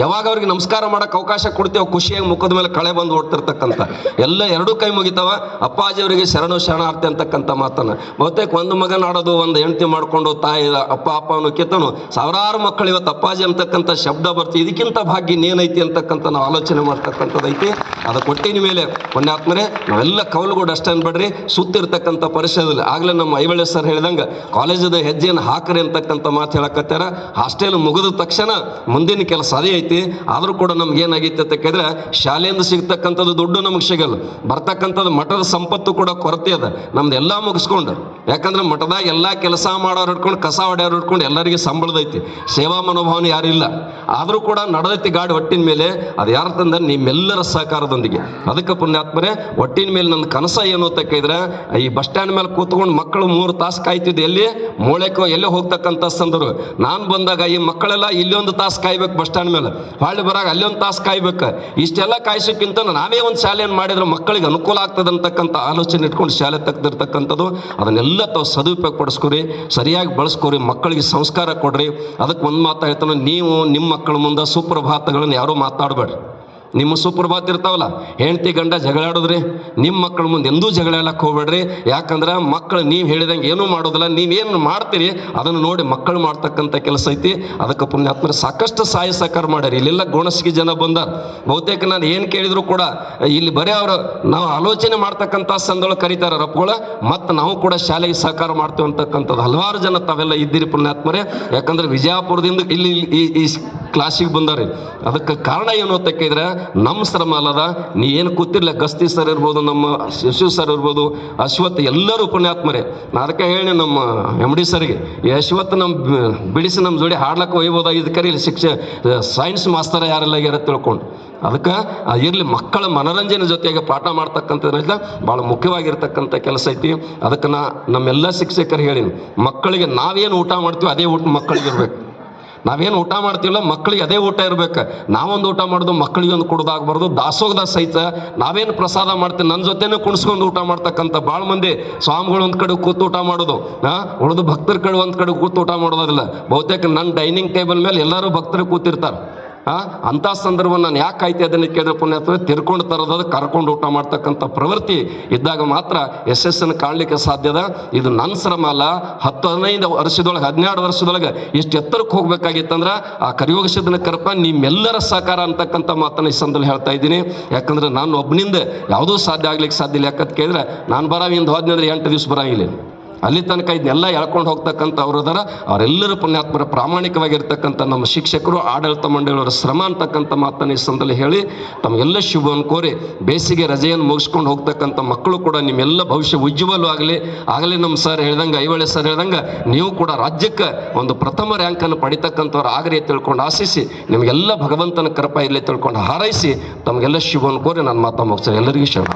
ಯಾವಾಗ ಅವ್ರಿಗೆ ನಮಸ್ಕಾರ ಮಾಡಕ್ಕೆ ಅವಕಾಶ ಕೊಡ್ತೇವೆ ಖುಷಿಯಾಗಿ ಮುಖದ ಮೇಲೆ ಕಳೆ ಬಂದು ಓಡ್ತಿರ್ತಕ್ಕಂಥ ಎಲ್ಲ ಎರಡೂ ಕೈ ಮುಗಿತಾವ, ಅಪ್ಪಾಜಿ ಅವರಿಗೆ ಶರಣು ಶರಣಾರ್ಥಿ ಅಂತಕ್ಕಂಥ ಮಾತನ್ನ. ಬಹುತೇಕ ಒಂದು ಮಗನ ಆಡೋದು, ಒಂದು ಹೆಂಡತಿ ಮಾಡ್ಕೊಂಡು ತಾಯಿ, ಅಪ್ಪ ಅಪ್ಪ ಅನ್ನೋ ಕಿತ್ತನು. ಸಾವಿರಾರು ಮಕ್ಕಳು ಇವತ್ತು ಅಪ್ಪಾಜಿ ಅಂತಕ್ಕಂಥ ಶಬ್ದ ಬರ್ತಿ, ಇದಕ್ಕಿಂತ ಭಾಗ್ಯ ಇನ್ನೇನೈತಿ ಅಂತಕ್ಕಂಥ ನಾವು ಆಲೋಚನೆ ಮಾಡ್ತಕ್ಕಂಥದ್ದೈತಿ ಅದು ಕೊಟ್ಟಿನ ಮೇಲೆ, ಪುಣ್ಯಾತ್ಮರೇ, ನಾವೆಲ್ಲ ಕೌಲುಗೋಡು ಅಷ್ಟೇ ಅನ್ಬೇಡ್ರಿ. ಸುತ್ತಿರ್ತಕ್ಕಂಥ ಪರಿಸರದಲ್ಲಿ ಆಗಲೇ ನಮ್ಮ ಐವಳೆ ಸರ್ ಹೇಳಿದಂಗೆ, ಕಾಲೇಜದ ಹೆಜ್ಜೆಯನ್ನು ಹಾಕ್ರಿ ಅಂತಕ್ಕಂಥ ಮಾತು ಹೇಳಕತ್ತಾರ. ಹಾಸ್ಟೆಲ್ ಮುಗಿದ ತಕ್ಷಣ ಮುಂದಿನ ಕೆಲಸ ಅದೇ ಐತಿ, ಆದರೂ ಕೂಡ ನಮ್ಗೆ ಏನಾಗೈತೆ ಅಂತ ಕೇಳಿದ್ರೆ, ಶಾಲೆಯಿಂದ ಸಿಗ್ತಕ್ಕಂಥದ್ದು ದುಡ್ಡು ನಮಗೆ ಸಿಗಲ್ಲ. ಬರ್ತಕ್ಕಂಥದ್ದು ಮಠದ ಸಂಪತ್ತು ಕೂಡ ಕೊರತೆ ಅದ. ನಮ್ದು ಎಲ್ಲ ಮುಗಿಸ್ಕೊಂಡು ಯಾಕಂದ್ರೆ ಮಠದಾಗ ಎಲ್ಲ ಕೆಲಸ ಮಾಡೋರು ಹಿಡ್ಕೊಂಡು, ಕಸ ಹೊಡೆಯೋರು ಹಿಡ್ಕೊಂಡು ಎಲ್ಲರಿಗೆ ಸಂಬಳದೈತಿ ಸೇವಾ ಮನೋಭಾವನೆ ಯಾರಿಲ್ಲ ಆದರೂ ಕೂಡ ನಡೆದೈತಿ ಗಾಡಿ ಒಟ್ಟಿನ ಮೇಲೆ, ಅದು ಯಾರು ತಂದ ನಿಮ್ಮೆಲ್ಲರ ಸಹಕಾರದೊಂದಿಗೆ. ಅದಕ್ಕೆ ಪುಣ್ಯಾತ್ಮರೇ ಒಟ್ಟಿನ ಮೇಲೆ ನನ್ನ ಕನಸ ಏನು ಅಂತ ಕೇಳಿದ್ರೆ, ಈ ಬಸ್ ಸ್ಟ್ಯಾಂಡ್ ಮೇಲೆ ಕೂತ್ಕೊಂಡು ಮಕ್ಕಳು ಮೂರು ತಾಸು ಕಾಯ್ತಿದ್ದು ಎಲ್ಲಿ? ಮೂಳೆಕೋ ಎಲ್ಲೇ ಹೋಗ್ತಕ್ಕಂಥ ಸಂದರು ನಾನು ಬಂದಾಗ ಈ ಮಕ್ಕಳೆಲ್ಲ ಇಲ್ಲಿ ಒಂದು ತಾಸು ಕಾಯ್ಬೇಕು ಬಸ್ ಸ್ಟ್ಯಾಂಡ್ ಮೇಲೆ. ಹೊಳ್ಳಿ ಬರಾಗ ಅಲ್ಲಿ ಒಂದು ತಾಸು ಕಾಯ್ಬೇಕು. ಇಷ್ಟೆಲ್ಲ ಕಾಯಿಸೋಕ್ಕಿಂತ ನಾವೇ ಒಂದು ಶಾಲೆಯನ್ನು ಮಾಡಿದ್ರೆ ಮಕ್ಕಳಿಗೆ ಅನುಕೂಲ ಆಗ್ತದೆ ಅಂತಕ್ಕಂಥ ಆಲೋಚನೆ ಇಟ್ಕೊಂಡು ಶಾಲೆ ತೆಗೆದಿರ್ತಕ್ಕಂಥದ್ದು, ಅದನ್ನೆಲ್ಲ ತಾವು ಸದುಪಯೋಗ ಪಡಿಸ್ಕೊರಿ, ಸರಿಯಾಗಿ ಬಳಸ್ಕೊರಿ, ಮಕ್ಕಳಿಗೆ ಸಂಸ್ಕಾರ ಕೊಡ್ರಿ. ಅದಕ್ಕೆ ಒಂದು ಮಾತು ಹೇಳ್ತಾನೆ, ನೀವು ನಿಮ್ಮ ಮಕ್ಕಳ ಮುಂದೆ ಸುಪ್ರಭಾತಗಳನ್ನು ಯಾರೂ ಮಾತಾಡಬೇಡ್ರಿ. ನಿಮ್ಮ ಸುಪ್ರಭಾತ್ ಇರ್ತಾವಲ್ಲ, ಹೆಂಡತಿ ಗಂಡ ಜಗಳಾಡೋದ್ರಿ ನಿಮ್ಮ ಮಕ್ಕಳ ಮುಂದೆ ಎಂದೂ ಜಗಳ ಆಡಕ್ಕೆ ಹೋಗ್ಬೇಡ್ರಿ. ಯಾಕಂದ್ರೆ ಮಕ್ಕಳು ನೀವು ಹೇಳಿದಂಗೆ ಏನೂ ಮಾಡೋದಿಲ್ಲ ನೀವೇನು ಮಾಡ್ತೀರಿ ಅದನ್ನು ನೋಡಿ ಮಕ್ಕಳು ಮಾಡ್ತಕ್ಕಂಥ ಕೆಲಸ ಐತಿ. ಅದಕ್ಕೆ ಪುಣ್ಯಾತ್ಮರು ಸಾಕಷ್ಟು ಸಹಾಯ ಸಹಕಾರ ಮಾಡ್ಯಾರ. ಇಲ್ಲೆಲ್ಲ ಗೋಣಸಿಗೆ ಜನ ಬಂದಾರ. ಬಹುತೇಕ ನಾನು ಏನು ಕೇಳಿದ್ರು ಕೂಡ, ಇಲ್ಲಿ ಬರೀ ಅವರು ನಾವು ಆಲೋಚನೆ ಮಾಡ್ತಕ್ಕಂಥ ಸಂದೊಳಗೆ ಕರೀತಾರ ರಪ್ಪಗಳ ಮತ್ತು ನಾವು ಕೂಡ ಶಾಲೆಗೆ ಸಹಕಾರ ಮಾಡ್ತೀವಿ ಅಂತಕ್ಕಂಥದ್ದು ಹಲವಾರು ಜನ ತಾವೆಲ್ಲ ಇದ್ದೀರಿ ಪುಣ್ಯಾತ್ಮರೇ. ಯಾಕಂದ್ರೆ ವಿಜಯಪುರದಿಂದ ಇಲ್ಲಿ ಈ ಕ್ಲಾಸಿಗೆ ಬಂದಾರೆ ಅದಕ್ಕೆ ಕಾರಣ ಏನು ಅಂತ ಕೇಳಿದ್ರೆ ನಮ್ಮ ಶ್ರಮ ಅಲ್ಲದ ನೀ ಏನು ಕೂತಿರ್ಲ? ಗಸ್ತಿ ಸರ್ ಇರ್ಬೋದು, ನಮ್ಮ ಶಿಶು ಸರ್ ಇರ್ಬೋದು ಅಶ್ವತ್ ಎಲ್ಲರೂ ಪುಣ್ಯಾತ್ಮರೇ. ನಾ ಅದಕ್ಕೆ ಹೇಳಿ ನಮ್ಮ ಎಂ ಡಿ ಸರ್ಗೆ ಅಶ್ವಥ್ ನಮ್ಮ ಬಿಡಿಸಿ ನಮ್ಮ ಜೋಡಿ ಹಾಡ್ಲಕ್ಕೆ ಕರಿ ಇಲ್ಲಿ ಶಿಕ್ಷೆ ಸೈನ್ಸ್ ಮಾಸ್ತರ ಯಾರೆಲ್ಲ ಆಗ್ಯಾರ ತಿಳ್ಕೊಂಡು. ಅದಕ್ಕೆ ಇರಲಿ, ಮಕ್ಕಳ ಮನರಂಜನೆ ಜೊತೆಗೆ ಪಾಠ ಮಾಡ್ತಕ್ಕಂಥದ್ರಿಂದ ಭಾಳ ಮುಖ್ಯವಾಗಿರ್ತಕ್ಕಂಥ ಕೆಲಸ ಐತಿ. ಅದಕ್ಕೆ ನಾ ನಮ್ಮೆಲ್ಲ ಶಿಕ್ಷಕರು ಹೇಳೀನಿ, ಮಕ್ಕಳಿಗೆ ನಾವೇನು ಊಟ ಮಾಡ್ತೀವಿ, ಅದೇ ಊಟ ಮಕ್ಕಳಿಗೆ ಇರ್ಬೇಕು. ನಾವೇನು ಊಟ ಮಾಡ್ತೀವಲ್ಲ ಮಕ್ಕಳಿಗೆ ಅದೇ ಊಟ ಇರ್ಬೇಕು. ನಾವೊಂದು ಊಟ ಮಾಡೋದು ಮಕ್ಕಳಿಗೆ ಒಂದು ಕೊಡೋದಾಗಬಾರ್ದು ದಾಸೋಗದ ಸಹಿತ ನಾವೇನು ಪ್ರಸಾದ ಮಾಡ್ತೀವಿ ನನ್ನ ಜೊತೆನೇ ಕುಣಿಸ್ಕೊಂಡು ಊಟ ಮಾಡ್ತಕ್ಕಂಥ ಭಾಳ ಮಂದಿ ಸ್ವಾಮಿಗಳು ಒಂದು ಕಡೆ ಕೂತು ಊಟ ಮಾಡೋದು. ಉಳಿದು ಭಕ್ತರ ಕಡೆ ಒಂದು ಕಡೆ ಕೂತು ಊಟ ಮಾಡೋದಿಲ್ಲ ಬಹುತೇಕ ನನ್ನ ಡೈನಿಂಗ್ ಟೇಬಲ್ ಮೇಲೆ ಎಲ್ಲರೂ ಭಕ್ತರು ಕೂತಿರ್ತಾರೆ. ಆ, ಅಂಥ ಸಂದರ್ಭ ನಾನು ಯಾಕೆ ಕಾಯ್ತಾ ಅದನ್ನು ಕೇಳಿದ್ರೆ ಪುಣ್ಯಾತ್ಮ ತಿರ್ಕೊಂಡು ತರೋದು ಕರ್ಕೊಂಡು ಊಟ ಮಾಡ್ತಕ್ಕಂಥ ಪ್ರವೃತ್ತಿ ಇದ್ದಾಗ ಮಾತ್ರ ಯಶಸ್ಸನ್ನು ಕಾಣಲಿಕ್ಕೆ ಸಾಧ್ಯದ ಇದು ನನ್ನ ಶ್ರಮ ಅಲ್ಲ. ಹತ್ತು ಹದಿನೈದು ವರ್ಷದೊಳಗೆ ಹದಿನೆರಡು ವರ್ಷದೊಳಗೆ ಇಷ್ಟು ಎತ್ತರಕ್ಕೆ ಹೋಗ್ಬೇಕಾಗಿತ್ತಂದ್ರೆ ಆ ಕರಿಯೋಗ ಕರಪ ನಿಮ್ಮೆಲ್ಲರ ಸಹಕಾರ ಅಂತಕ್ಕಂಥ ಮಾತನ್ನ ಈ ಸಂದರ್ಭ ಹೇಳ್ತಾ ಇದ್ದೀನಿ. ಯಾಕಂದ್ರೆ ನಾನು ಒಬ್ಬನಿಂದ ಯಾವುದೂ ಸಾಧ್ಯ ಆಗ್ಲಿಕ್ಕೆ ಸಾಧ್ಯ ಇಲ್ಲ. ಯಾಕಂತ ಕೇಳಿದ್ರೆ, ನಾನು ಬರಾವಿಂದ ಹೋದ್ನಂದ್ರೆ ಎಂಟು ದಿವಸ ಬರಂಗಿಲ್ಲ ಅಲ್ಲಿ ತನಕ ಇದನ್ನೆಲ್ಲ ಎಳ್ಕೊಂಡು ಹೋಗ್ತಕ್ಕಂಥ ಅವ್ರು ಅದರ ಅವರೆಲ್ಲರೂ ಪುಣ್ಯಾತ್ಮರ ಪ್ರಾಮಾಣಿಕವಾಗಿರ್ತಕ್ಕಂಥ ನಮ್ಮ ಶಿಕ್ಷಕರು, ಆಡಳಿತ ಮಂಡಳಿಯವರ ಶ್ರಮ ಅಂತಕ್ಕಂಥ ಮಾತನ್ನು ಈ ಸಂದರ್ಭದಲ್ಲಿ ಹೇಳಿ, ತಮಗೆಲ್ಲ ಶುಭವನ್ನು ಕೋರಿ ಬೇಸಿಗೆ ರಜೆಯನ್ನು ಮುಗಿಸ್ಕೊಂಡು ಹೋಗ್ತಕ್ಕಂಥ ಮಕ್ಕಳು ಕೂಡ ನಿಮ್ಮೆಲ್ಲ ಭವಿಷ್ಯ ಉಜ್ವಲವಾಗಲಿ. ಆಗಲೇ ನಮ್ಮ ಸರ್ ಹೇಳ್ದಂಗೆ, ಐವಳೆ ಸರ್ ಹೇಳ್ದಂಗೆ, ನೀವು ಕೂಡ ರಾಜ್ಯಕ್ಕೆ ಒಂದು ಪ್ರಥಮ ರ್ಯಾಂಕನ್ನು ಪಡಿತಕ್ಕಂಥವ್ರು ಅಂತ ತಿಳ್ಕೊಂಡು ಆಶಿಸಿ, ನಿಮಗೆಲ್ಲ ಭಗವಂತನ ಕೃಪಾ ಇರಲಿ ತಿಳ್ಕೊಂಡು ಹಾರೈಸಿ, ತಮಗೆಲ್ಲ ಶುಭವನ್ನು ಕೋರಿ ನಾನು ಮಾತಾ ಮುಗಿಸ್ತಾರೆ ಎಲ್ಲರಿಗೂ ಶರಣ